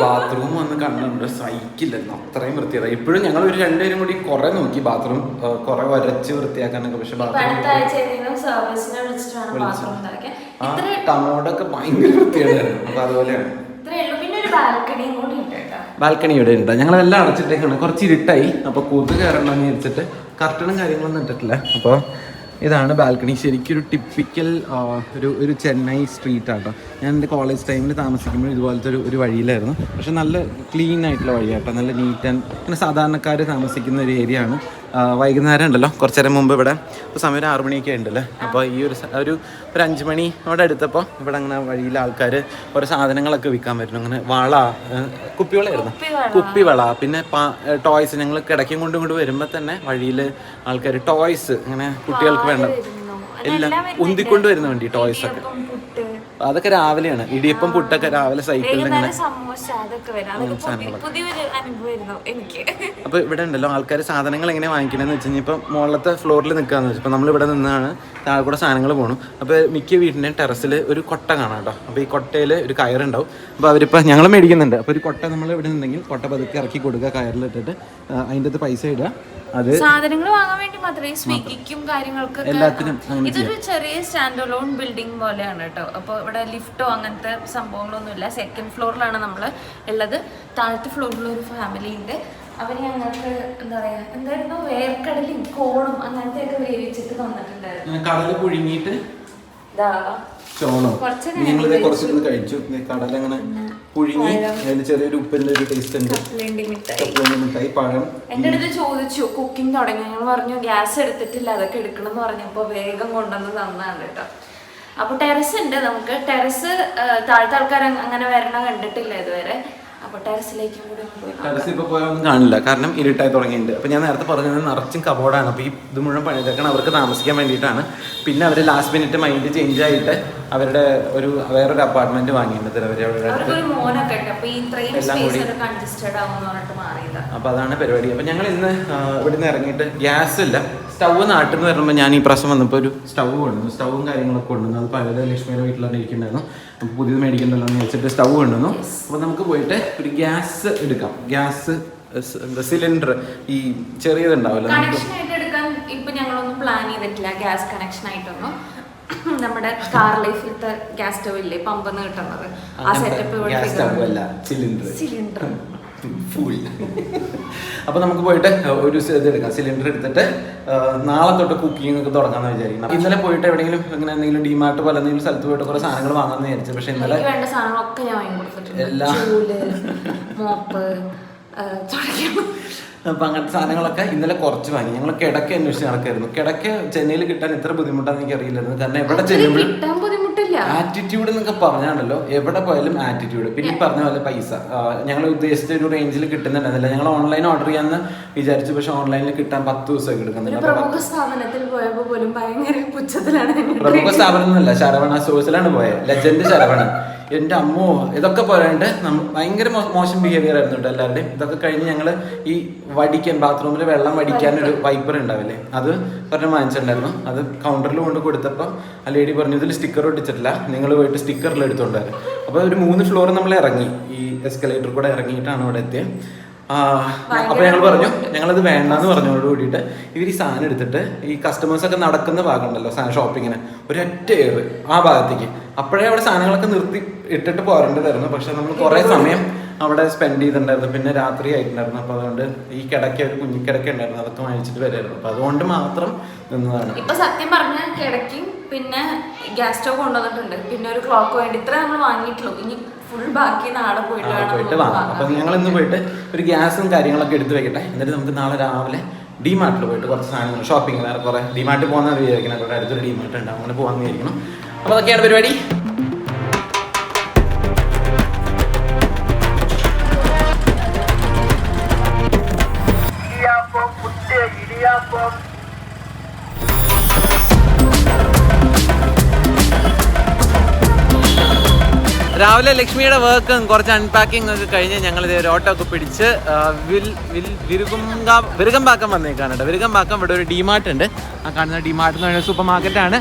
ബാത്റൂം വന്ന് കണ്ടുണ്ട് സഹിക്കില്ലായിരുന്നു. അത്രയും വൃത്തിയായി ഇപ്പോഴും ഞങ്ങൾ ഒരു രണ്ടുപേരും കൂടി കുറെ നോക്കി ബാത്റൂം കുറെ വരച്ച് വൃത്തിയാക്കാനൊക്കെ പക്ഷെ ബാത്റൂം കമോഡൊക്കെ ഭയങ്കര വൃത്തിയായിരുന്നു. അപ്പൊ അതുപോലെയാണ്. ബാൽക്കണിയും കൂടി ബാൽക്കണി ഇവിടെ ഉണ്ട്. ഞങ്ങളെല്ലാം അടച്ചിട്ടേക്കാണ് കുറച്ച് ഇരുട്ടായി. അപ്പോൾ കയറണം കയറണമെന്ന് വിചാരിച്ചിട്ട് കർട്ടണും കാര്യങ്ങളൊന്നും ഇട്ടിട്ടില്ല. അപ്പോൾ ഇതാണ് ബാൽക്കണി. ശരിക്കും ഒരു ടിപ്പിക്കൽ ഒരു ഒരു ചെന്നൈ സ്ട്രീറ്റ് ആട്ടോ. ഞാൻ എന്റെ കോളേജ് ടൈമിൽ താമസിക്കുമ്പോൾ ഇതുപോലത്തെ ഒരു ഒരു വഴിയിലായിരുന്നു. പക്ഷെ നല്ല ക്ലീൻ ആയിട്ടുള്ള വഴിയാട്ടോ. നല്ല നീറ്റ് ആൻഡ് പിന്നെ സാധാരണക്കാർ താമസിക്കുന്ന ഒരു ഏരിയ ആണ്. വൈകുന്നേരം ഉണ്ടല്ലോ. കുറച്ച് നേരം മുമ്പ് ഇവിടെ. ഇപ്പോൾ സമയം ഒരു ആറു മണിയൊക്കെ ഉണ്ടല്ലോ അപ്പോൾ ഈ ഒരു ഒരു ഒരു അഞ്ച് മണിയോടെ അടുത്തപ്പോൾ ഇവിടെ അങ്ങനെ വഴിയിൽ ആൾക്കാർ ഓരോ സാധനങ്ങളൊക്കെ വിൽക്കാൻ പറ്റും അങ്ങനെ വള കുപ്പിവളായിരുന്നു കുപ്പിവള പിന്നെ ടോയ്സ് ഞങ്ങൾ കിടക്കും കൊണ്ട് കൊണ്ട് വരുമ്പോൾ തന്നെ വഴിയിൽ ആൾക്കാർ ടോയ്സ് അങ്ങനെ കുട്ടികൾക്ക് വേണ്ട എല്ലാം ഉന്തിക്കൊണ്ട് വരുന്ന വണ്ടി ടോയ്സ് ഒക്കെ. അതൊക്കെ രാവിലെയാണ്. ഇടിയപ്പം പുട്ടൊക്കെ രാവിലെ സൈക്കിളിൽ ഇങ്ങനെ അപ്പോൾ ഇവിടെ ഉണ്ടല്ലോ ആൾക്കാർ സാധനങ്ങൾ എങ്ങനെ വാങ്ങിക്കണമെന്ന് വെച്ച് കഴിഞ്ഞാൽ ഇപ്പം മുകളിലത്തെ ഫ്ലോറിൽ നിൽക്കാന്ന് വെച്ചാൽ ഇപ്പൊ നമ്മളിവിടെ നിന്നാണ് താഴെ കൂടെ സാധനങ്ങൾ പോകണം അപ്പൊ മിക്ക വീടിന്റെ ടെറസിൽ ഒരു കൊട്ട കാണാം കേട്ടോ. അപ്പോൾ ഈ കൊട്ടയിൽ ഒരു കയറുണ്ടാവും അപ്പൊ അവരിപ്പോ ഞങ്ങൾ മേടിക്കുന്നുണ്ട്. അപ്പൊ ഒരു കൊട്ട നമ്മൾ ഇവിടെ നിന്നെങ്കിൽ കൊട്ട പതുക്കെ ഇറക്കി കൊടുക്കുക കയറിലിട്ടിട്ട് അതിന്റെ അത് പൈസ ഇടുക. അത് സാധനങ്ങൾ വാങ്ങാൻ വേണ്ടി മാത്രമേ ഈ സ്വിഗ്ഗിക്കും കാര്യങ്ങൾക്കൊക്കെ എല്ലാത്തിനും ഇതൊരു ചെറിയ സ്റ്റാൻഡ് അലോൺ ബിൽഡിംഗ് പോലെയാണ് കേട്ടോ. അപ്പോൾ ഇവിടെ ലിഫ്റ്റോ അങ്ങനത്തെ സംഭവങ്ങളൊന്നും ഇല്ല സെക്കൻഡ് ഫ്ലോറിലാണ് നമ്മൾ ഉള്ളത്. താഴത്തെ ഫ്ലോറിൽ ഒരു ഫാമിലി ഉണ്ട്. അവർ ഞങ്ങൾക്ക് എന്താ പറയാ എന്തായിരുന്നു? വേർക്കടലും കോണും അങ്ങനത്തെ ഒക്കെ വേവിച്ചിട്ട് തന്നിട്ടുണ്ടായിരുന്നു. കടൽ പുഴുങ്ങിയിട്ട് ഇതാ. ചോണം കുറച്ച് കുറച്ചിരുന്ന് കഴിച്ചു കടല അങ്ങനെ പുഴുങ്ങി അതിന് ചെറിയൊരു ഉപ്പിന്റെ ഒരു ടേസ്റ്റ് ഉണ്ട്. മിഠായി. പഴം. എന്റെ അടുത്ത് ചോദിച്ചു കുക്കിംഗ് തുടങ്ങി? ഞങ്ങൾ പറഞ്ഞു ഗ്യാസ് എടുത്തിട്ടില്ല അതൊക്കെ എടുക്കണം എന്ന് പറഞ്ഞപ്പോൾ വേഗം കൊണ്ടുവന്ന് തന്നാണ് കേട്ടോ. അപ്പൊ ടെറസ് ഉണ്ട് നമുക്ക്. ടെറസ് താഴത്തെ ആൾക്കാർ അങ്ങനെ വരണ കണ്ടിട്ടില്ല ഇതുവരെ. അപ്പോൾ ടെറസിലേക്കും കൂടി ഒന്നും കാണില്ല. കാരണം ഇരുട്ടായി തുടങ്ങിയിട്ടുണ്ട്. അപ്പോൾ ഞാൻ നേരത്തെ പറഞ്ഞത് നിറച്ചും കബോർഡാണ് അപ്പോൾ ഈ ഇത് മുഴുവൻ പണിതേക്കണം അവർക്ക് താമസിക്കാൻ വേണ്ടിയിട്ടാണ്. പിന്നെ അവർ ലാസ്റ്റ് മിനിറ്റ് മൈൻഡ് ചേഞ്ച് ആയിട്ട് അവരുടെ ഒരു വേറൊരു അപ്പാർട്ട്മെന്റ് വാങ്ങിയിട്ടുണ്ട് എല്ലാം കൂടി. ആവുമെന്ന് അപ്പോൾ അതാണ് പരിപാടി. അപ്പോൾ ഞങ്ങൾ ഇന്ന് ഇവിടുന്ന് ഇറങ്ങിയിട്ട് ഗ്യാസ് ഇല്ല. സ്റ്റൗ നാട്ടിൽ നിന്ന് വരുമ്പോൾ ഞാൻ ഈ പ്രാവശ്യം വന്നപ്പോൾ ഒരു സ്റ്റൗ കൊണ്ടുവന്നു. സ്റ്റൗവും കാര്യങ്ങളൊക്കെ കൊണ്ടുവന്നു. അത് പഴയ ലക്ഷ്മിയുടെ വീട്ടിലാണ് ഇരിക്കുന്നുണ്ടായിരുന്നു. അപ്പോൾ പുതിയത് മേടിക്കണ്ടല്ലോ എന്ന് വെച്ചിട്ട് സ്റ്റൗ കൊണ്ടുവന്നു. അപ്പോൾ നമുക്ക് പോയിട്ട് ഒരു ഗ്യാസ് എടുക്കാം. ഗ്യാസ് എന്താ സിലിണ്ടർ ഈ ചെറിയതുണ്ടാവല്ലോ നമുക്ക്. ഇപ്പൊ ഞങ്ങളൊന്നും പ്ലാൻ ചെയ്തിട്ടില്ല. ഗ്യാസ് കണക്ഷൻ ആയിട്ടൊന്നും. നമ്മുടെ കാർ ലൈഫിലത്തെ ഗ്യാസ് സ്റ്റവ് ഇല്ലേ? പമ്പ് കിട്ടുന്നത്. ആ സെറ്റപ്പ് സിലിണ്ടർ. സിലിണ്ടർ. ഫുൾ. അപ്പോൾ നമുക്ക് പോയിട്ട് ഒരു ഇത് എടുക്കാം സിലിണ്ടർ എടുത്തിട്ട് നാളെ തൊട്ട് കുക്കിംഗ് ഒക്കെ തുടങ്ങാമെന്ന് വിചാരിക്കണം ഇന്നലെ പോയിട്ട് എവിടെയെങ്കിലും ഇങ്ങനെ എന്തെങ്കിലും ഡിമാർട്ട് പോലെ എന്തെങ്കിലും സ്ഥലത്ത് പോയിട്ട് കുറേ സാധനങ്ങൾ വാങ്ങാമെന്ന് വിചാരിച്ചു. പക്ഷേ ഇന്നലെ എല്ലാം. അപ്പം അങ്ങനത്തെ സാധനങ്ങളൊക്കെ ഇന്നലെ കുറച്ച് വാങ്ങി. ഞങ്ങൾ കിടക്ക അന്വേഷിച്ച് നടക്കായിരുന്നു. കിടക്ക ചെന്നൈയിൽ കിട്ടാൻ ഇത്ര ബുദ്ധിമുട്ടാണെന്ന് എനിക്ക് അറിയില്ലായിരുന്നു കാരണം എവിടെ ചെല്ലുമ്പോഴും ആറ്റിറ്റ്യൂഡ് എന്നൊക്കെ പറഞ്ഞാണല്ലോ. എവിടെ പോയാലും ആറ്റിറ്റ്യൂഡ്. പിന്നെ ഈ പറഞ്ഞ പോലെ പൈസ. ഞങ്ങൾ ഉദ്ദേശിച്ച ഒരു റേഞ്ചിൽ കിട്ടുന്നുണ്ടായിരുന്നില്ല. ഞങ്ങൾ ഓൺലൈൻ ഓർഡർ ചെയ്യാന്ന് വിചാരിച്ചു. പക്ഷെ ഓൺലൈനിൽ കിട്ടാൻ പത്ത് ദിവസമൊക്കെ എടുക്കുന്നുണ്ട് പ്രമുഖ സ്ഥാപനത്തിൽ പോയപ്പോലും ഭയങ്കര പുച്ഛത്തിലാണ് പ്രമുഖ സ്ഥാപനം എന്നല്ല ശരവണ സോഴ്സിലാണ് പോയത് ലെജൻഡ് ശരവണ എന്റെ അമ്മോ ഇതൊക്കെ നമ്മൾ ഭയങ്കര മോശം ബിഹേവിയർ ആയിരുന്നു കേട്ടോ എല്ലാവരുടെയും ഇതൊക്കെ കഴിഞ്ഞ് ഞങ്ങൾ ഈ വടിക്കാൻ ബാത്റൂമിൽ വെള്ളം വടിക്കാൻ ഒരു വൈപ്പർ ഉണ്ടാവില്ലേ അത് പറഞ്ഞ് വാങ്ങിച്ചിട്ടുണ്ടായിരുന്നു അത് കൗണ്ടറിൽ കൊണ്ട് കൊടുത്തപ്പോൾ ആ ലേഡി പറഞ്ഞു ഇതിൽ സ്റ്റിക്കർ ഒട്ടിച്ചിട്ടില്ല. നിങ്ങൾ പോയിട്ട് സ്റ്റിക്കറിൽ എടുത്തോണ്ടായിരുന്നു അപ്പോൾ ഒരു മൂന്ന് ഫ്ലോർ നമ്മൾ ഇറങ്ങി. ഈ എസ്കലേറ്റർ കൂടെ ഇറങ്ങിയിട്ടാണ് അവിടെ എത്തിയത് അപ്പൊ ഞങ്ങൾ പറഞ്ഞു ഞങ്ങളത് വേണ്ടെന്ന് പറഞ്ഞോട് കൂടിയിട്ട് ഇവർ ഈ സാധനം എടുത്തിട്ട് ഈ കസ്റ്റമേഴ്സ് ഒക്കെ നടക്കുന്ന ഭാഗമുണ്ടല്ലോ സാധനം ഷോപ്പിങ്ങിന് ഒരൊറ്റ ഏറ് ആ ഭാഗത്തേക്ക്. അപ്പോഴേ അവിടെ സാധനങ്ങളൊക്കെ നിർത്തി ഇട്ടിട്ട് പോരേണ്ടതായിരുന്നു. പക്ഷെ നമ്മൾ കുറേ സമയം അവിടെ സ്പെൻഡ് ചെയ്തിട്ടുണ്ടായിരുന്നു. പിന്നെ രാത്രി ആയിട്ടുണ്ടായിരുന്നു. അപ്പോൾ അതുകൊണ്ട് ഈ കിടക്ക ഒരു കുഞ്ഞിക്കിടക്ക ഉണ്ടായിരുന്നു. അതൊക്കെ വാങ്ങിച്ചിട്ട് വരായിരുന്നു. അപ്പോൾ അതുകൊണ്ട് മാത്രം നിന്നതാണ്. ഇപ്പൊ സത്യം പറഞ്ഞ കിടക്കും പിന്നെ ഗ്യാസ് സ്റ്റവ് കൊണ്ടുവന്നിട്ടുണ്ട്. പിന്നെ ഒരു ക്ലോക്ക് വേണ്ടി ഇത്ര നമ്മൾ വാങ്ങിയിട്ടുള്ളൂ. ഇനി ഫുൾ ബാക്കി നാളെ പോയിട്ട് വേണം പോയിട്ട് വാങ്ങാം. അപ്പൊ ഞങ്ങൾ ഇന്ന് പോയിട്ട് ഒരു ഗ്യാസും കാര്യങ്ങളൊക്കെ എടുത്തു വെക്കട്ടെ. എന്നിട്ട് നമുക്ക് നാളെ രാവിലെ ഡിമാർട്ടിൽ പോയിട്ട് കുറച്ച് സാധനങ്ങൾ ഷോപ്പിംഗ് വേറെ കുറെ ഡിമാർട്ടിൽ പോകുന്ന വിചാരിക്കണം അടുത്തൊരു ഡിമാർട്ട് ഉണ്ട്. അങ്ങനെ പോകാമെന്ന് വിചാരിക്കണം അപ്പോൾ അതൊക്കെയാണ് പരിപാടി. രാവിലെ ലക്ഷ്മിയുടെ വർക്കും കുറച്ച് അൺപാക്കിംഗ് ഒക്കെ കഴിഞ്ഞ് ഞങ്ങൾ ഇത് ഒരു ഓട്ടോ ഒക്കെ പിടിച്ച് വിൽ വിൽ വിരുകുംകാ വിരുകമ്പാക്കം വന്നേക്കാണ് കേട്ടോ. വിരുകമ്പാക്കം ഇവിടെ ഒരു ഡിമാർട്ട് ഉണ്ട്. ആ കാണുന്ന ഡിമാർട്ട് എന്ന് പറയുന്ന സൂപ്പർ മാർക്കറ്റാണ്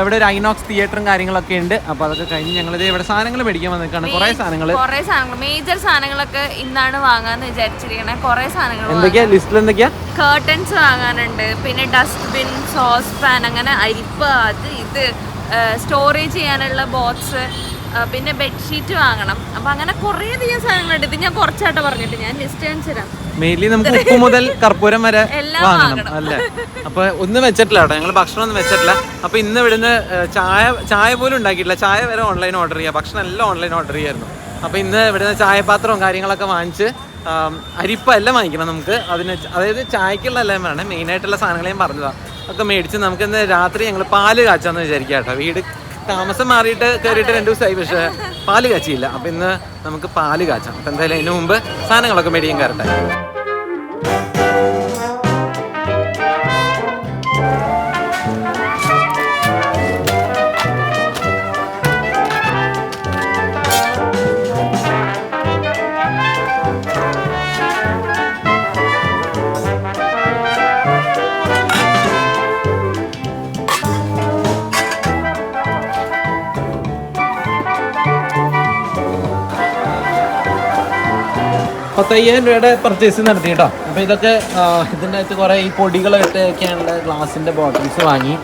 ഇവിടെ ഒരു ഐനോക്സ് തിയേറ്ററും കാര്യങ്ങളൊക്കെ ഉണ്ട്. അപ്പൊ അതൊക്കെ കഴിഞ്ഞ് ഞങ്ങൾ ഇവിടെ സാധനങ്ങൾ മേടിക്കാൻ വന്നേക്കാണ്. കുറേ സാധനങ്ങൾ കുറേ സാധനങ്ങൾ. മേജർ സാധനങ്ങളൊക്കെ ഇന്നാണ് വാങ്ങാന്ന് വിചാരിച്ചിരിക്കണേ. കുറേ സാധനങ്ങൾ എന്തൊക്കെയാ? ലിസ്റ്റിൽ എന്തൊക്കെയാ? കേർട്ടൻസ് വാങ്ങാനുണ്ട്. പിന്നെ ഡസ്റ്റ്ബിൻ സോസ് പാൻ അങ്ങനെ അരിപ്പ് അത് ഇത് സ്റ്റോറേജ് ചെയ്യാനുള്ള ബോക്സ് പിന്നെ ബെഡ്ഷീറ്റ് വാങ്ങണം. അപ്പൊ അങ്ങനെ കുറേ അധികം സാധനങ്ങളുണ്ട്. ഇത് ഞാൻ കുറച്ചായിട്ട് പറഞ്ഞിട്ട് ഞാൻ ലിസ്റ്റ് കാണിച്ചു തരാം മെയിൻലി നമുക്ക് ഉപ്പ് മുതൽ കർപ്പൂരം വരെ വാങ്ങണം. അല്ലെ? അപ്പൊ ഒന്നും വെച്ചിട്ടില്ല കേട്ടോ. ഞങ്ങൾ ഭക്ഷണം ഒന്നും വെച്ചിട്ടില്ല. അപ്പൊ ഇന്ന് ഇവിടുന്ന് ചായ ചായ പോലും ഉണ്ടാക്കിയിട്ടില്ല. ചായ വരെ ഓൺലൈൻ ഓർഡർ ചെയ്യുക ഭക്ഷണം എല്ലാം ഓൺലൈൻ ഓർഡർ ചെയ്യായിരുന്നു. അപ്പൊ ഇന്ന് ഇവിടുന്ന് ചായപാത്രവും കാര്യങ്ങളൊക്കെ വാങ്ങിച്ച് ആം, അരിപ്പ എല്ലാം വാങ്ങിക്കണം നമുക്ക്. അതിന് അതായത് ചായക്കുള്ള എല്ലാം വേണം. മെയിൻ ആയിട്ടുള്ള സാധനങ്ങളെയും ഞാൻ പറഞ്ഞതാ. ഒക്കെ മേടിച്ച് നമുക്ക് ഇന്ന് രാത്രി ഞങ്ങൾ പാൽ കാച്ചാന്ന് വിചാരിക്കാം കേട്ടോ. വീട് താമസം മാറിയിട്ട് കയറിയിട്ട് രണ്ടു ദിവസമായി പക്ഷേ പാൽ കാച്ചിയില്ല. അപ്പൊ ഇന്ന് നമുക്ക് പാൽ കാച്ചാം. അപ്പൊ എന്തായാലും അതിന് മുമ്പ് സാധനങ്ങളൊക്കെ മേടിക്കാൻ കയറട്ടെ. പത്തയ്യായിരം രൂപയുടെ പർച്ചേസ് നടത്തി കേട്ടോ അപ്പോൾ ഇതൊക്കെ ഇതിന്റെ അകത്ത് കുറേ ഈ പൊടികളൊക്കെ ഒക്കെയാണുള്ള ഗ്ലാസിന്റെ ബോട്ടിൽസ് വാങ്ങി.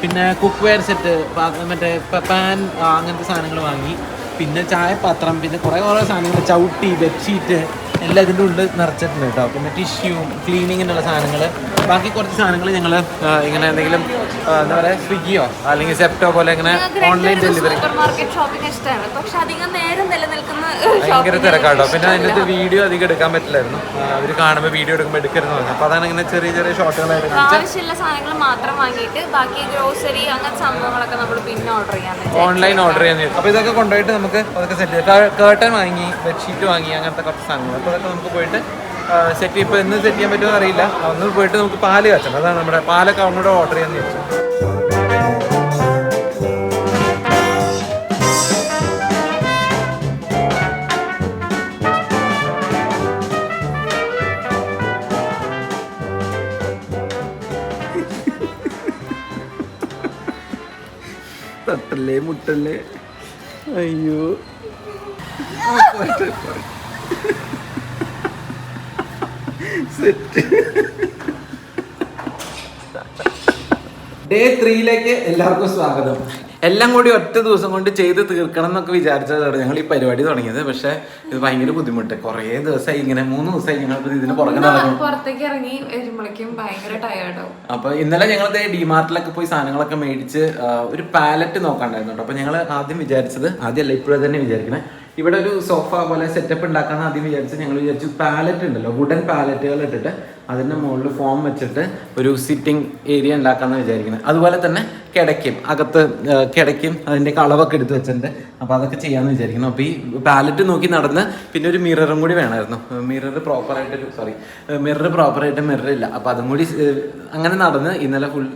പിന്നെ കുക്ക് വെയർ സെറ്റ് മറ്റേ പാൻ അങ്ങനത്തെ സാധനങ്ങൾ വാങ്ങി. പിന്നെ ചായപാത്രം പിന്നെ കുറേ കുറേ സാധനങ്ങൾ ചവിട്ടി ബെഡ്ഷീറ്റ് എല്ലാം ഇതിന്റെ ഉള്ളിൽ നിറച്ചിട്ടുണ്ട് കേട്ടോ പിന്നെ ടിഷ്യൂ ക്ലീനിങ്ങിനുള്ള സാധനങ്ങൾ. ബാക്കി കുറച്ച് സാധനങ്ങൾ ഞങ്ങൾ ഇങ്ങനെ എന്തെങ്കിലും എന്താ പറയുക സ്വിഗ്ഗിയോ അല്ലെങ്കിൽ സെപ്റ്റോ പോലെ ഇങ്ങനെ ഓൺലൈൻ ഡെലിവറി ഭയങ്കര തിരക്കാട്ടോ. പിന്നെ അതിനകത്ത് വീഡിയോ അധികം എടുക്കാൻ പറ്റില്ലായിരുന്നു. അവർ കാണുമ്പോൾ വീഡിയോ എടുക്കുമ്പോൾ എടുക്കരുത് പറഞ്ഞു. അപ്പോൾ അതാണ് ഇങ്ങനെ ചെറിയ ചെറിയ ഷോട്ടുകളായിട്ട് ആവശ്യമുള്ള സാധനങ്ങൾ മാത്രം വാങ്ങിയിട്ട് ബാക്കി ഗ്രോസറി അങ്ങനത്തെ സംഭവങ്ങളൊക്കെ നമ്മൾ പിന്നെ ഓർഡർ ചെയ്യാൻ ഓൺലൈൻ ഓർഡർ ചെയ്യാൻ അപ്പോൾ ഇതൊക്കെ കൊണ്ടുപോയിട്ട് നമുക്ക് അതൊക്കെ സെറ്റ് ചെയ്യാം. കേട്ടൺ വാങ്ങി ബെഡ്ഷീറ്റ് വാങ്ങി അങ്ങനത്തെ കുറച്ച് സാധനങ്ങൾ. അപ്പോൾ അതൊക്കെ നമുക്ക് പോയിട്ട് സെറ്റ് ഇപ്പോൾ എന്ന് സെറ്റ് ചെയ്യാൻ പറ്റുമോ അറിയില്ല. ഒന്ന് പോയിട്ട് നമുക്ക് പാൽ കാച്ചണം. അതാണ് നമ്മുടെ പാലൊക്കെ അവനോട് ഓർഡർ ചെയ്യാൻ ചോദിച്ചു തട്ടല്ലേ മുട്ടല്ലേ? അയ്യോ. ഡേ ത്രീയിലേക്ക് എല്ലാവർക്കും സ്വാഗതം. എല്ലാം കൂടി ഒറ്റ ദിവസം കൊണ്ട് ചെയ്ത് തീർക്കണം എന്നൊക്കെ വിചാരിച്ചതാണ് ഞങ്ങൾ ഈ പരിപാടി തുടങ്ങിയത്. പക്ഷെ ഇത് ഭയങ്കര ബുദ്ധിമുട്ട്. കുറേ ദിവസമായി ഇങ്ങനെ മൂന്ന് ദിവസമായി ഞങ്ങൾ ഇതിന് പുറകെ നടക്കും പുറത്തേക്ക് ഇറങ്ങി വരുമ്പോഴേക്കും ഭയങ്കര ടയേർഡാവും അപ്പൊ ഇന്നലെ ഞങ്ങൾ ഡിമാർട്ടിലൊക്കെ പോയി സാധനങ്ങളൊക്കെ മേടിച്ച് ഒരു പാലറ്റ് നോക്കാണ്ടായിരുന്നു കേട്ടോ. അപ്പൊ ഞങ്ങൾ ആദ്യം വിചാരിച്ചത് ആദ്യമല്ല ഇപ്പോഴേ തന്നെ വിചാരിക്കണേ ഇവിടെ ഒരു സോഫ പോലെ സെറ്റപ്പ് ഉണ്ടാക്കാൻ ആദ്യം വിചാരിച്ച് ഞങ്ങൾ വിചാരിച്ചു പാലറ്റ് ഉണ്ടല്ലോ വുഡൻ പാലറ്റുകൾ ഇട്ടിട്ട് അതിന്റെ മുകളിൽ ഫോം വെച്ചിട്ട് ഒരു സിറ്റിംഗ് ഏരിയ ഉണ്ടാക്കാന്ന് വിചാരിക്കുന്നത് അതുപോലെ തന്നെ കിടക്കും അകത്ത് കിടക്കും അതിന്റെ അളവൊക്കെ എടുത്ത് വെച്ചിട്ടുണ്ട്. അപ്പോൾ അതൊക്കെ ചെയ്യാമെന്ന് വിചാരിക്കുന്നു. അപ്പോൾ ഈ പാലറ്റ് നോക്കി നടന്ന് പിന്നെ ഒരു മിററും കൂടി വേണമായിരുന്നു. മിറർ പ്രോപ്പറായിട്ട് സോറി മിറർ പ്രോപ്പറായിട്ട് മിറർ ഇല്ല. അപ്പോൾ അതും കൂടി അങ്ങനെ നടന്ന് ഇന്നലെ ഫുൾ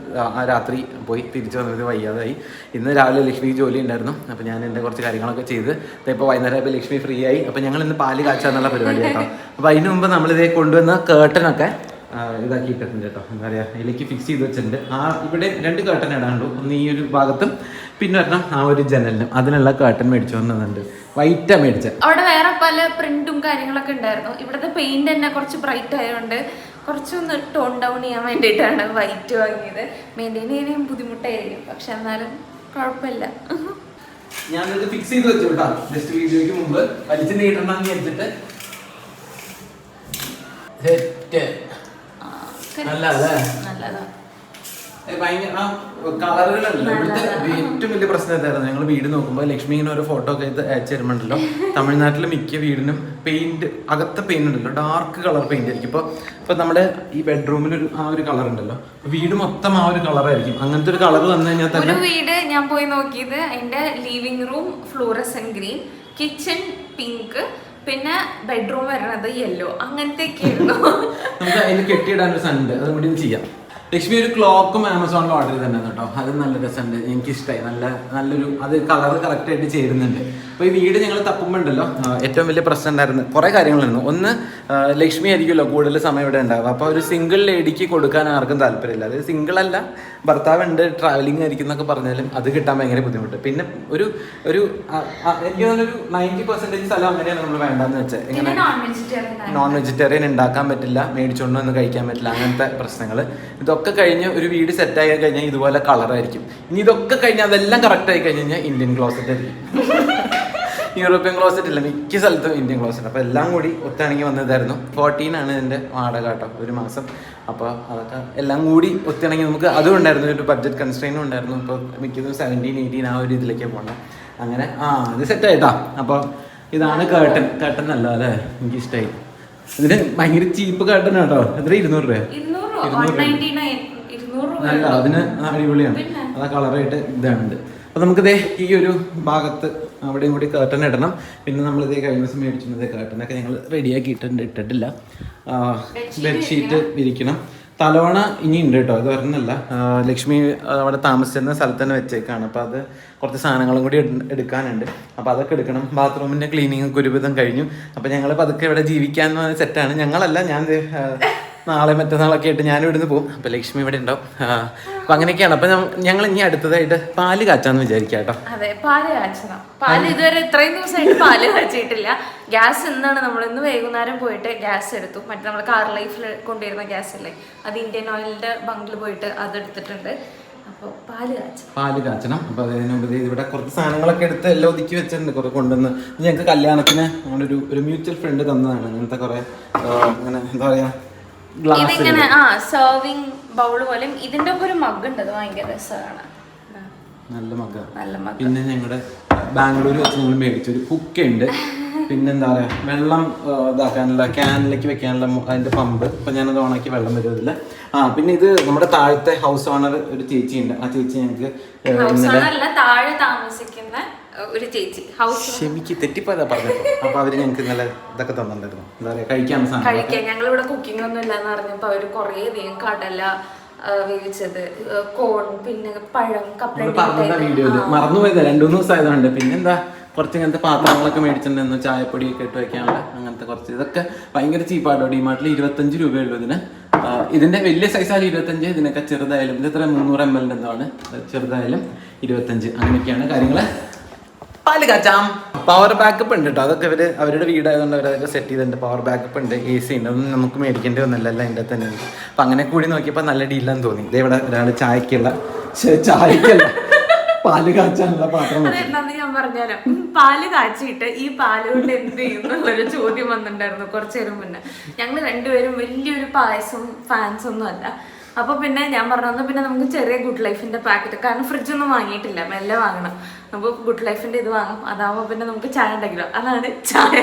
രാത്രി പോയി തിരിച്ചു വന്നത് വയ്യാതായി. ഇന്ന് രാവിലെ ലക്ഷ്മി ജോലി ഉണ്ടായിരുന്നു. അപ്പോൾ ഞാൻ എന്റെ കുറച്ച് കാര്യങ്ങളൊക്കെ ചെയ്ത് ഇപ്പോൾ വൈകുന്നേരം ഇപ്പോൾ ലക്ഷ്മി ഫ്രീ ആയി അപ്പോൾ ഞങ്ങൾ ഇന്ന് പാൽ കാച്ചാന്നുള്ള പരിപാടി കേട്ടോ അപ്പോൾ അതിന് മുമ്പ് നമ്മളിതേ കൊണ്ടുവന്ന കേട്ടനൊക്കെ ഇതാക്കി ഇട്ടിട്ടുണ്ട് കേട്ടോ. എന്താ പറയുക ഇതിലേക്ക് ഫിക്സ് ചെയ്ത് വെച്ചിട്ടുണ്ട്. ആ ഇവിടെ രണ്ട് കേട്ടൻ ഇടാണ്ടു ഒന്ന് ഈ ഒരു ഭാഗത്തും പിന്നെ ഒരെണ്ണം ആ ഒരു ജനലിനും അതിനുള്ള കേട്ടൻ മേടിച്ചു വന്നിട്ടുണ്ട്. വൈറ്റാ മേടിച്ചത് അവിടെ വേറെ പല പ്രിന്റും കാര്യങ്ങളൊക്കെ ഉണ്ടായിരുന്നു. ഇവിടുത്തെ പെയിന്റ് തന്നെ കുറച്ച് ബ്രൈറ്റ് ആയതുകൊണ്ട് കുറച്ചൊന്ന് ടോൺ ഡൗൺ ചെയ്യാൻ വേണ്ടിയിട്ടാണ് വൈറ്റ് വാങ്ങിയത്. മെയിന്റെയിൻ ചെയ്യാനും ബുദ്ധിമുട്ടായിരിക്കും. പക്ഷെ എന്നാലും കുഴപ്പമില്ല. ഞാനിത് ഫിക്സ് ചെയ്ത് വെച്ചു കേട്ടോ. ജസ്റ്റ് വീഡിയോയ്ക്ക് മുമ്പ്. വലിച്ചു നീട്ടണം എന്ന് വെച്ചിട്ട് സെറ്റ് ആ, നല്ലതല്ലേ? നല്ലതാ ഏ, ഭയങ്കര ആ കളറുകളുണ്ടല്ലോ ഇവിടുത്തെ ഏറ്റവും വലിയ പ്രശ്നം എന്തായിരുന്നു ഞങ്ങൾ വീട് നോക്കുമ്പോൾ ലക്ഷ്മി ഇങ്ങനെ ഒരു ഫോട്ടോ ഒക്കെ അയച്ചു തരുമ്പോണ്ടല്ലോ. തമിഴ്നാട്ടിലെ മിക്ക വീടിനും പെയിന്റ് അകത്തെ പെയിന്റ് ഉണ്ടല്ലോ. ഡാർക്ക് കളർ പെയിന്റ് ആയിരിക്കും. ഇപ്പോൾ ഇപ്പൊ നമ്മുടെ ഈ ബെഡ്റൂമിൽ ഒരു ആ ഒരു കളർ ഉണ്ടല്ലോ. വീട് മൊത്തം ആ ഒരു കളറായിരിക്കും അങ്ങനത്തെ ഒരു കളർ വന്നു കഴിഞ്ഞാൽ തന്നെ വീട് ഞാൻ പോയി നോക്കിയത് അതിന്റെ living room fluorescent green kitchen pink പിന്നെ ബെഡ്റൂം വരണത് യെല്ലോ അങ്ങനത്തെയൊക്കെയായിരുന്നു. നമുക്ക് സണ്ട് ചെയ്യാം. ലക്ഷ്മി ഒരു ക്ലോക്കും ആമസോണിൽ ഓർഡർ ചെയ്തിട്ടുണ്ട് കേട്ടോ. അത് നല്ല രസമുണ്ട്. എനിക്ക് ഇഷ്ടമായി നല്ല നല്ലൊരു അത് കളർ കറക്റ്റ് ആയിട്ട് ചേരുന്നുണ്ട്. അപ്പോൾ ഈ വീട് ഞങ്ങൾ തപ്പുമ്പോൾ ഉണ്ടല്ലോ ഏറ്റവും വലിയ പ്രശ്നം ഉണ്ടായിരുന്നു. കുറേ കാര്യങ്ങളുണ്ടായിരുന്നു. ഒന്ന് ലക്ഷ്മി ആയിരിക്കുമല്ലോ കൂടുതൽ സമയം ഇവിടെ ഉണ്ടാവുക. അപ്പോൾ ഒരു സിംഗിൾ ലേഡിക്ക് കൊടുക്കാൻ ആർക്കും താല്പര്യമില്ല. അതായത് സിംഗിൾ അല്ല ഭർത്താവ് ഉണ്ട് ട്രാവലിംഗ് ആയിരിക്കും എന്നൊക്കെ പറഞ്ഞാലും അത് കിട്ടാൻ ഭയങ്കര ബുദ്ധിമുട്ട്. പിന്നെ ഒരു ഒരു എനിക്ക് തോന്നുന്നൊരു നയന്റി പെർസെന്റേജ് സ്ഥലം അങ്ങനെയാണ് നമ്മൾ വേണ്ടെന്ന് വെച്ചാൽ എങ്ങനെ? നോൺ വെജിറ്റേറിയൻ നോൺ വെജിറ്റേറിയൻ ഉണ്ടാക്കാൻ പറ്റില്ല മേടിച്ചോണ്ട് ഒന്നും കഴിക്കാൻ പറ്റില്ല അങ്ങനത്തെ പ്രശ്നങ്ങൾ ഇതൊക്കെ കഴിഞ്ഞ് ഒരു വീട് സെറ്റ് ആയി കഴിഞ്ഞാൽ ഇതുപോലെ കളറായിരിക്കും ഇനി ഇതൊക്കെ കഴിഞ്ഞാൽ അതെല്ലാം കറക്റ്റ് ആയി കഴിഞ്ഞ് കഴിഞ്ഞാൽ ഇന്ത്യൻ ക്ലോസറ്റ് ആയിരിക്കും. യൂറോപ്യൻ ക്ലോസറ്റ് ഇല്ല മിക്ക സ്ഥലത്തും ഇന്ത്യൻ ക്ലോസറ്റ് അപ്പോൾ എല്ലാം കൂടി ഒത്തിണങ്ങി വന്നതായിരുന്നു. ഫോർട്ടീൻ ആണ് ഇതിന്റെ വാടക കേട്ടോ ഒരു മാസം. അപ്പോൾ അതൊക്കെ എല്ലാം കൂടി ഒത്തിണങ്ങി നമുക്ക് അതും ഉണ്ടായിരുന്നു ഒരു ബഡ്ജറ്റ് കൺസ്ട്രെയിനും ഉണ്ടായിരുന്നു. ഇപ്പോൾ മിക്കതും സെവന്റീൻ എയ്റ്റീൻ ആ ഒരു ഇതിലേക്ക് പോകണം അങ്ങനെ ആ ഇത് സെറ്റ് ആയിട്ടാ. അപ്പോൾ ഇതാണ് കേട്ടൻ കേട്ടൻ നല്ല അല്ലേ? എനിക്കിഷ്ടമായി ഇതിന് ഭയങ്കര ചീപ്പ് കേട്ടൻ കേട്ടോ. എത്ര? ഇരുന്നൂറ് രൂപ. നല്ല അതിന് അടിപൊളിയാണ്. അതാ അത് കളറായിട്ട് ഇതാണ് അപ്പൊ നമുക്കിതേ ഈ ഒരു ഭാഗത്ത് അവിടെയും കൂടി കേട്ടൻ ഇടണം. പിന്നെ നമ്മൾ ഇതേ കഴിഞ്ഞ ദിവസം മേടിച്ചിരുന്നത് കേട്ടനൊക്കെ ഞങ്ങൾ റെഡിയാക്കി ഇട്ടിട്ട് ഇട്ടിട്ടില്ല. ബെഡ്ഷീറ്റ് വിരിക്കണം തലോണ ഇനി ഉണ്ട് കേട്ടോ അത് പറഞ്ഞല്ല ലക്ഷ്മി അവിടെ താമസിച്ചിരുന്ന സ്ഥലത്ത് തന്നെ വെച്ചേക്കാണ്. അപ്പോൾ അത് കുറച്ച് സാധനങ്ങളും കൂടി എടുക്കാനുണ്ട്. അപ്പോൾ അതൊക്കെ എടുക്കണം. ബാത്റൂമിന്റെ ക്ലീനിങ് ഒക്കെ ഒരുവിധം കഴിഞ്ഞു. അപ്പോൾ ഞങ്ങൾ പതുക്കെ ഇവിടെ ജീവിക്കാൻ സെറ്റാണ് ഞങ്ങളല്ല ഞാൻ നാളെ മറ്റന്നാളൊക്കെ ആയിട്ട് ഞാനും ഇവിടുന്ന് പോകും അപ്പോൾ ലക്ഷ്മി ഇവിടെ ഉണ്ടാവും. അപ്പോൾ അങ്ങനെയൊക്കെയാണ്. അപ്പോൾ ഞങ്ങൾ ഇനി അടുത്തതായിട്ട് പാൽ കാച്ചാന്ന് വിചാരിക്കാം കേട്ടോ. അതെ പാൽ കാച്ചണം. പാൽ ഇതുവരെ ഇത്രയും ദിവസമായിട്ട് പാൽ കാച്ചിട്ടില്ല. ഗ്യാസ് ഇന്നാണ് നമ്മൾ ഇന്ന് വൈകുന്നേരം പോയിട്ട് ഗ്യാസ് എടുത്തു. മറ്റേ നമ്മൾ കാർ ലൈഫിൽ കൊണ്ടുവരുന്ന ഗ്യാസ് അല്ലേ അത് ഇന്ത്യൻ ഓയിലിന്റെ ബങ്കിൽ പോയിട്ട് അത് എടുത്തിട്ടുണ്ട്. പാൽ കാച്ചണം. അപ്പൊ കാച്ചണം. അപ്പോൾ അതിന് മുമ്പ് ദേ ഇവിടെ കുറച്ച് സാധനങ്ങളൊക്കെ എടുത്ത് എല്ലാം ഒതുക്കി വെച്ചിട്ടുണ്ട് കുറെ കൊണ്ടുവന്ന്. ഞങ്ങൾക്ക് കല്യാണത്തിന് ഞങ്ങളുടെ ഒരു ഒരു മ്യൂച്വൽ ഫ്രണ്ട് തന്നതാണ്. ഇങ്ങനത്തെ കുറെ അങ്ങനെ എന്താ ഗ്ലാസ് ഇതിങ്ങനെ ആ സെർവിങ് ബൗൾ പോലെയും ഇതിന്റെ ഒക്കെ ഒരു മഗ് ഉണ്ട്. അത് ഭയങ്കര രസമാണ്. നല്ല മഗ് നല്ല മഗ് പിന്നെ ഞങ്ങളുടെ ബാംഗ്ലൂർ വെച്ച് ഞങ്ങൾ മേടിച്ചൊരു കുക്ക് ഉണ്ട് പിന്നെന്താ പറയാ വെള്ളം ഇതാക്കാനുള്ള ക്യാനിലേക്ക് വെക്കാനുള്ള അതിന്റെ പമ്പ് ഇപ്പം ഞാനത് ഓണാക്കി വെള്ളം വരുന്നില്ല ആ പിന്നെ ഇത് നമ്മുടെ താഴത്തെ ഹൗസ് ഓണർ ഒരു ചേച്ചി ഉണ്ട് ആ ചേച്ചി ഞങ്ങൾക്ക് ഇന്നലെ താഴെ താമസിക്കുന്ന ഒരു ചേച്ചി. ഹൗസ് ക്ഷമിക്ക് തെറ്റിപ്പോയതാ പറഞ്ഞത്. അപ്പൊ അവർ ഞങ്ങൾക്ക് ഇന്നലെ ഇതൊക്കെ തന്നിട്ടുണ്ടായിരുന്നു. എന്താ പറയാ കഴിക്കാൻ സാധനം. കഴിക്കാൻ. ഞങ്ങൾ ഇവിടെ കുക്കിംഗ് ഒന്നും ഇല്ലാന്ന് പറഞ്ഞപ്പോ അവർ കുറേ അധികം കടല ആ, വേവിച്ചത്. കോൺ പിന്നെ പഴം നമ്മൾ പറഞ്ഞ വീഡിയോയിൽ മറന്നുപോയതാ. രണ്ടു മൂന്ന് ദിവസം ആയതുകൊണ്ട് പിന്നെന്താ കുറച്ച് ഇങ്ങനത്തെ പാത്രങ്ങളൊക്കെ മേടിച്ചിട്ടുണ്ടായിരുന്നു ചായപ്പൊടിയൊക്കെ ഇട്ട് വെക്കാനുള്ള അങ്ങനത്തെ കുറച്ച് ഇതൊക്കെ ഭയങ്കര ചീപ്പാട്ടോ ഡിമാർട്ടിൽ ഇരുപത്തഞ്ച് രൂപയുള്ളൂ ഇതിന്. ആ, ഇതിന്റെ വലിയ സൈസായാലും ഇരുപത്തഞ്ച്. ഇതിനൊക്കെ ചെറുതായാലും ഇത് എത്ര മുന്നൂറ് എം എൽ എന്താണ് ചെറുതായാലും ഇരുപത്തഞ്ച്. അങ്ങനെയൊക്കെയാണ് കാര്യങ്ങൾ. പാൽ കാച്ചാം. പവർ ബാക്കപ്പ് ഉണ്ട് കേട്ടോ അതൊക്കെ ഇവർ അവരുടെ വീടായതുകൊണ്ട് അവരതൊക്കെ സെറ്റ് ചെയ്തിട്ടുണ്ട്. പവർ ബാക്കപ്പ് ഉണ്ട് എ സി ഉണ്ട്. അതൊന്നും നമുക്ക് മേടിക്കേണ്ടി വന്നില്ല. എല്ലാം അതിന്റെ തന്നെ അപ്പൊ അങ്ങനെ കൂടി നോക്കിയപ്പോൾ നല്ല ഡീലാന്ന് തോന്നി. ഇതേ ഇവിടെ ഒരാൾ ചായക്കുള്ള ചായക്കല്ല പാൽ കാച്ചാനുള്ള പാത്രം ഞാൻ പറഞ്ഞുതരാം. പാൽ കാച്ചിട്ട് ഈ പാൽ കൊണ്ട് എന്ത് ചെയ്യുന്നുള്ളൊരു ചോദ്യം വന്നിട്ടുണ്ടായിരുന്നു കുറച്ചു നേരം മുന്നേ. ഞങ്ങൾ രണ്ടുപേരും വലിയൊരു പായസം ഫാൻസ് ഒന്നും അല്ല. അപ്പോൾ പിന്നെ ഞാൻ പറഞ്ഞു പിന്നെ നമുക്ക് ചെറിയ ഗുഡ് ലൈഫിന്റെ പാക്കറ്റ് കാരണം ഫ്രിഡ്ജ് ഒന്നും വാങ്ങിയിട്ടില്ല മെല്ലെ വാങ്ങണം. അപ്പോൾ ഗുഡ് ലൈഫിന്റെ ഇത് വാങ്ങും. അതാവുമ്പോൾ പിന്നെ നമുക്ക് ചായ ഉണ്ടെങ്കിലോ അതാണ് ചായ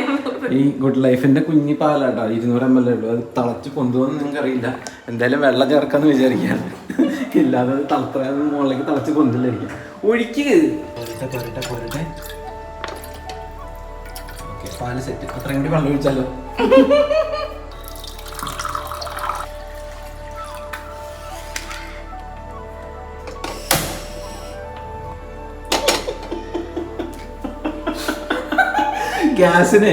ഈ ഗുഡ് ലൈഫിന്റെ കുഞ്ഞി പാലാട്ടോ ഇരുന്നൂറ് എം എൽ ഉള്ളൂ. അത് തിളച്ച് പൊന്തുവെന്ന് നിങ്ങൾക്ക് അറിയില്ല. എന്തായാലും വെള്ളം ചേർക്കാന്ന് വിചാരിക്കുകയാണ് ഇല്ലാതെ അത് തളത്ര മുകളിലേക്ക് തിളച്ച് കൊണ്ടില്ലായിരിക്കും ഒഴിക്കുക പോരട്ടെ പോരട്ടെ പാൽ സെറ്റ് അത്രയും കൂടി വെള്ളം ഒഴിച്ചാലോ? ഗ്യാസിന്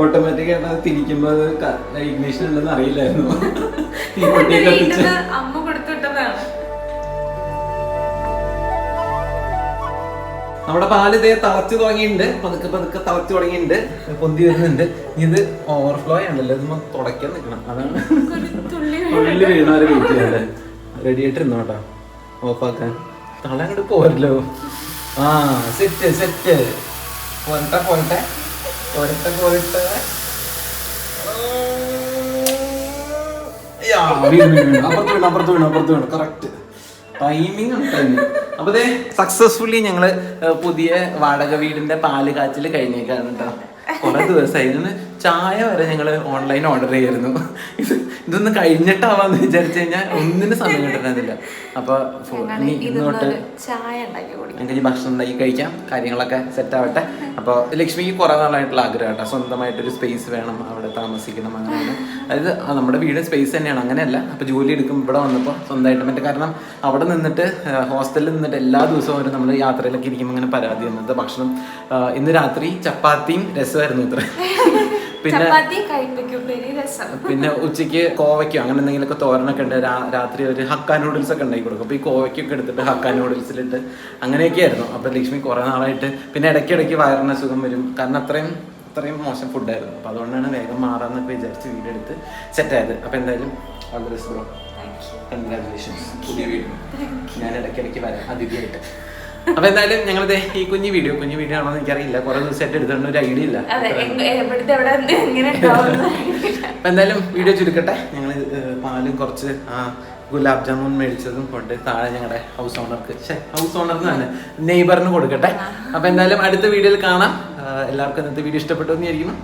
ഓട്ടോമാറ്റിക് ആയിട്ട് അത് തിരിക്കുമ്പോൾ അത് ഇഗ്നീഷൻ ഉണ്ടെന്ന് അറിയില്ലായിരുന്നു. ഈ പൊട്ടി കത്തിച്ച് അമ്മ കൊടുത്തുവിട്ടതാണ് നമ്മുടെ പാൽ ഇതേ തളച്ചു തുടങ്ങിയിട്ടുണ്ട്. പതുക്കെ പതുക്കെ തളച്ചു തുടങ്ങിയിട്ടുണ്ട്. പൊന്തി വരുന്നുണ്ട്. ഇത് ഓവർഫ്ലോ ആണല്ലോ ഇത് തുടക്കാൻ നിൽക്കണം. അതാണ്. തുള്ളി വീണാൽ വെയിറ്റ് ചെയ്യല്ലേ റെഡി ആയിട്ട് ഇരുന്നോ കേട്ടോ ഓഫാക്കാൻ തള അങ്ങോട്ട് പോരല്ലോ. ആ സെറ്റ് സെറ്റ് പോരട്ടെ പോരട്ടെ. വീണു, വീണു. അപ്പുറത്ത് അപ്പുറത്ത് സക്സസ്ഫുള്ളി ഞങ്ങൾ പുതിയ വാടക വീടിന്റെ പാൽ കാച്ചിൽ കഴിഞ്ഞേക്കാണ് കേട്ടോ കുറെ ദിവസമായി ഇതിന് ചായ വരെ ഞങ്ങൾ ഓൺലൈൻ ഓർഡർ ചെയ്യായിരുന്നു. ഇത് ഇതൊന്ന് കഴിഞ്ഞിട്ടാവാന്ന് വിചാരിച്ചു കഴിഞ്ഞാൽ ഒന്നിനും സമയം കിട്ടുന്നില്ല അപ്പൊ ഇനി ഇന്ന് തൊട്ട് ചായ ഉണ്ടാക്കി കുടിക്കും. ഞങ്ങൾക്ക് ഭക്ഷണം ഉണ്ടാക്കി കഴിക്കാം. കാര്യങ്ങളൊക്കെ സെറ്റ് ആവട്ടെ. അപ്പോൾ ലക്ഷ്മിക്ക് കുറേ നാളായിട്ടുള്ള ആഗ്രഹം കേട്ടോ. സ്വന്തമായിട്ടൊരു സ്പേസ് വേണം അവിടെ താമസിക്കണം അങ്ങനെ അതായത് നമ്മുടെ വീട് സ്പേസ് തന്നെയാണ്. അങ്ങനെയല്ല. അപ്പോൾ ജോലി എടുക്കും ഇവിടെ വന്നപ്പോൾ സ്വന്തമായിട്ട് മറ്റേ കാരണം അവിടെ നിന്നിട്ട് ഹോസ്റ്റലിൽ നിന്നിട്ട് എല്ലാ ദിവസവും അവർ നമ്മൾ യാത്രയിലൊക്കെ ഇരിക്കുമ്പോൾ അങ്ങനെ പരാതി വന്നത് ഭക്ഷണം ഇന്ന് രാത്രി ചപ്പാത്തിയും രസമായിരുന്നു ഇത്ര പിന്നെ പിന്നെ ഉച്ചയ്ക്ക് കോവയ്ക്കോ അങ്ങനെ എന്തെങ്കിലുമൊക്കെ തോരനൊക്കെ ഉണ്ട്. രാത്രി ഒരു ഹക്ക നൂഡിൽസ് ഒക്കെ ഉണ്ടാക്കി കൊടുക്കും. അപ്പോൾ ഈ കോവയ്ക്കൊക്കെ എടുത്തിട്ട് ഹക്ക നൂഡിൽസിലിട്ട് അങ്ങനെയൊക്കെ ആയിരുന്നു അപ്പോൾ ലക്ഷ്മി കുറേ നാളായിട്ട് പിന്നെ ഇടയ്ക്കിടയ്ക്ക് വയറിന് അസുഖം വരും. കാരണം അത്രയും അത്രയും മോശം ഫുഡായിരുന്നു അപ്പോൾ അതുകൊണ്ടാണ് വേഗം മാറാമെന്നൊക്കെ വിചാരിച്ച് വീഡിയോ എടുത്ത് സെറ്റായത് അപ്പോൾ എന്തായാലും all the best bro congratulations പുതിയ വീഡിയോ ഞാൻ ഇടയ്ക്കിടയ്ക്ക് വരാം. അതിഥിയായിട്ട്. അപ്പോൾ എന്തായാലും ഞങ്ങൾ ഈ കുഞ്ഞു വീഡിയോ കുഞ്ഞു വീഡിയോ ആണോ എന്ന് എനിക്കറിയില്ല. കുറെ ദിവസമായിട്ട് എടുത്തോണ്ട് ഒരു ഐഡിയ ഇല്ല. അപ്പൊ എന്തായാലും വീഡിയോ ചുരുക്കട്ടെ. ഞങ്ങൾ പാലും കുറച്ച് ആ ഗുലാബ് ജാമുൻ മേടിച്ചതും കൊണ്ട് താഴെ ഞങ്ങളുടെ ഹൗസ് ഓണർക്ക് ഹൗസ് ഓണറിന് തന്നെ നെയ്ബറിന് കൊടുക്കട്ടെ. അപ്പൊ എന്തായാലും അടുത്ത വീഡിയോയിൽ കാണാം. എല്ലാവർക്കും ഇന്നത്തെ വീഡിയോ ഇഷ്ടപ്പെട്ടു എന്ന് വിചാരിക്കുന്നു.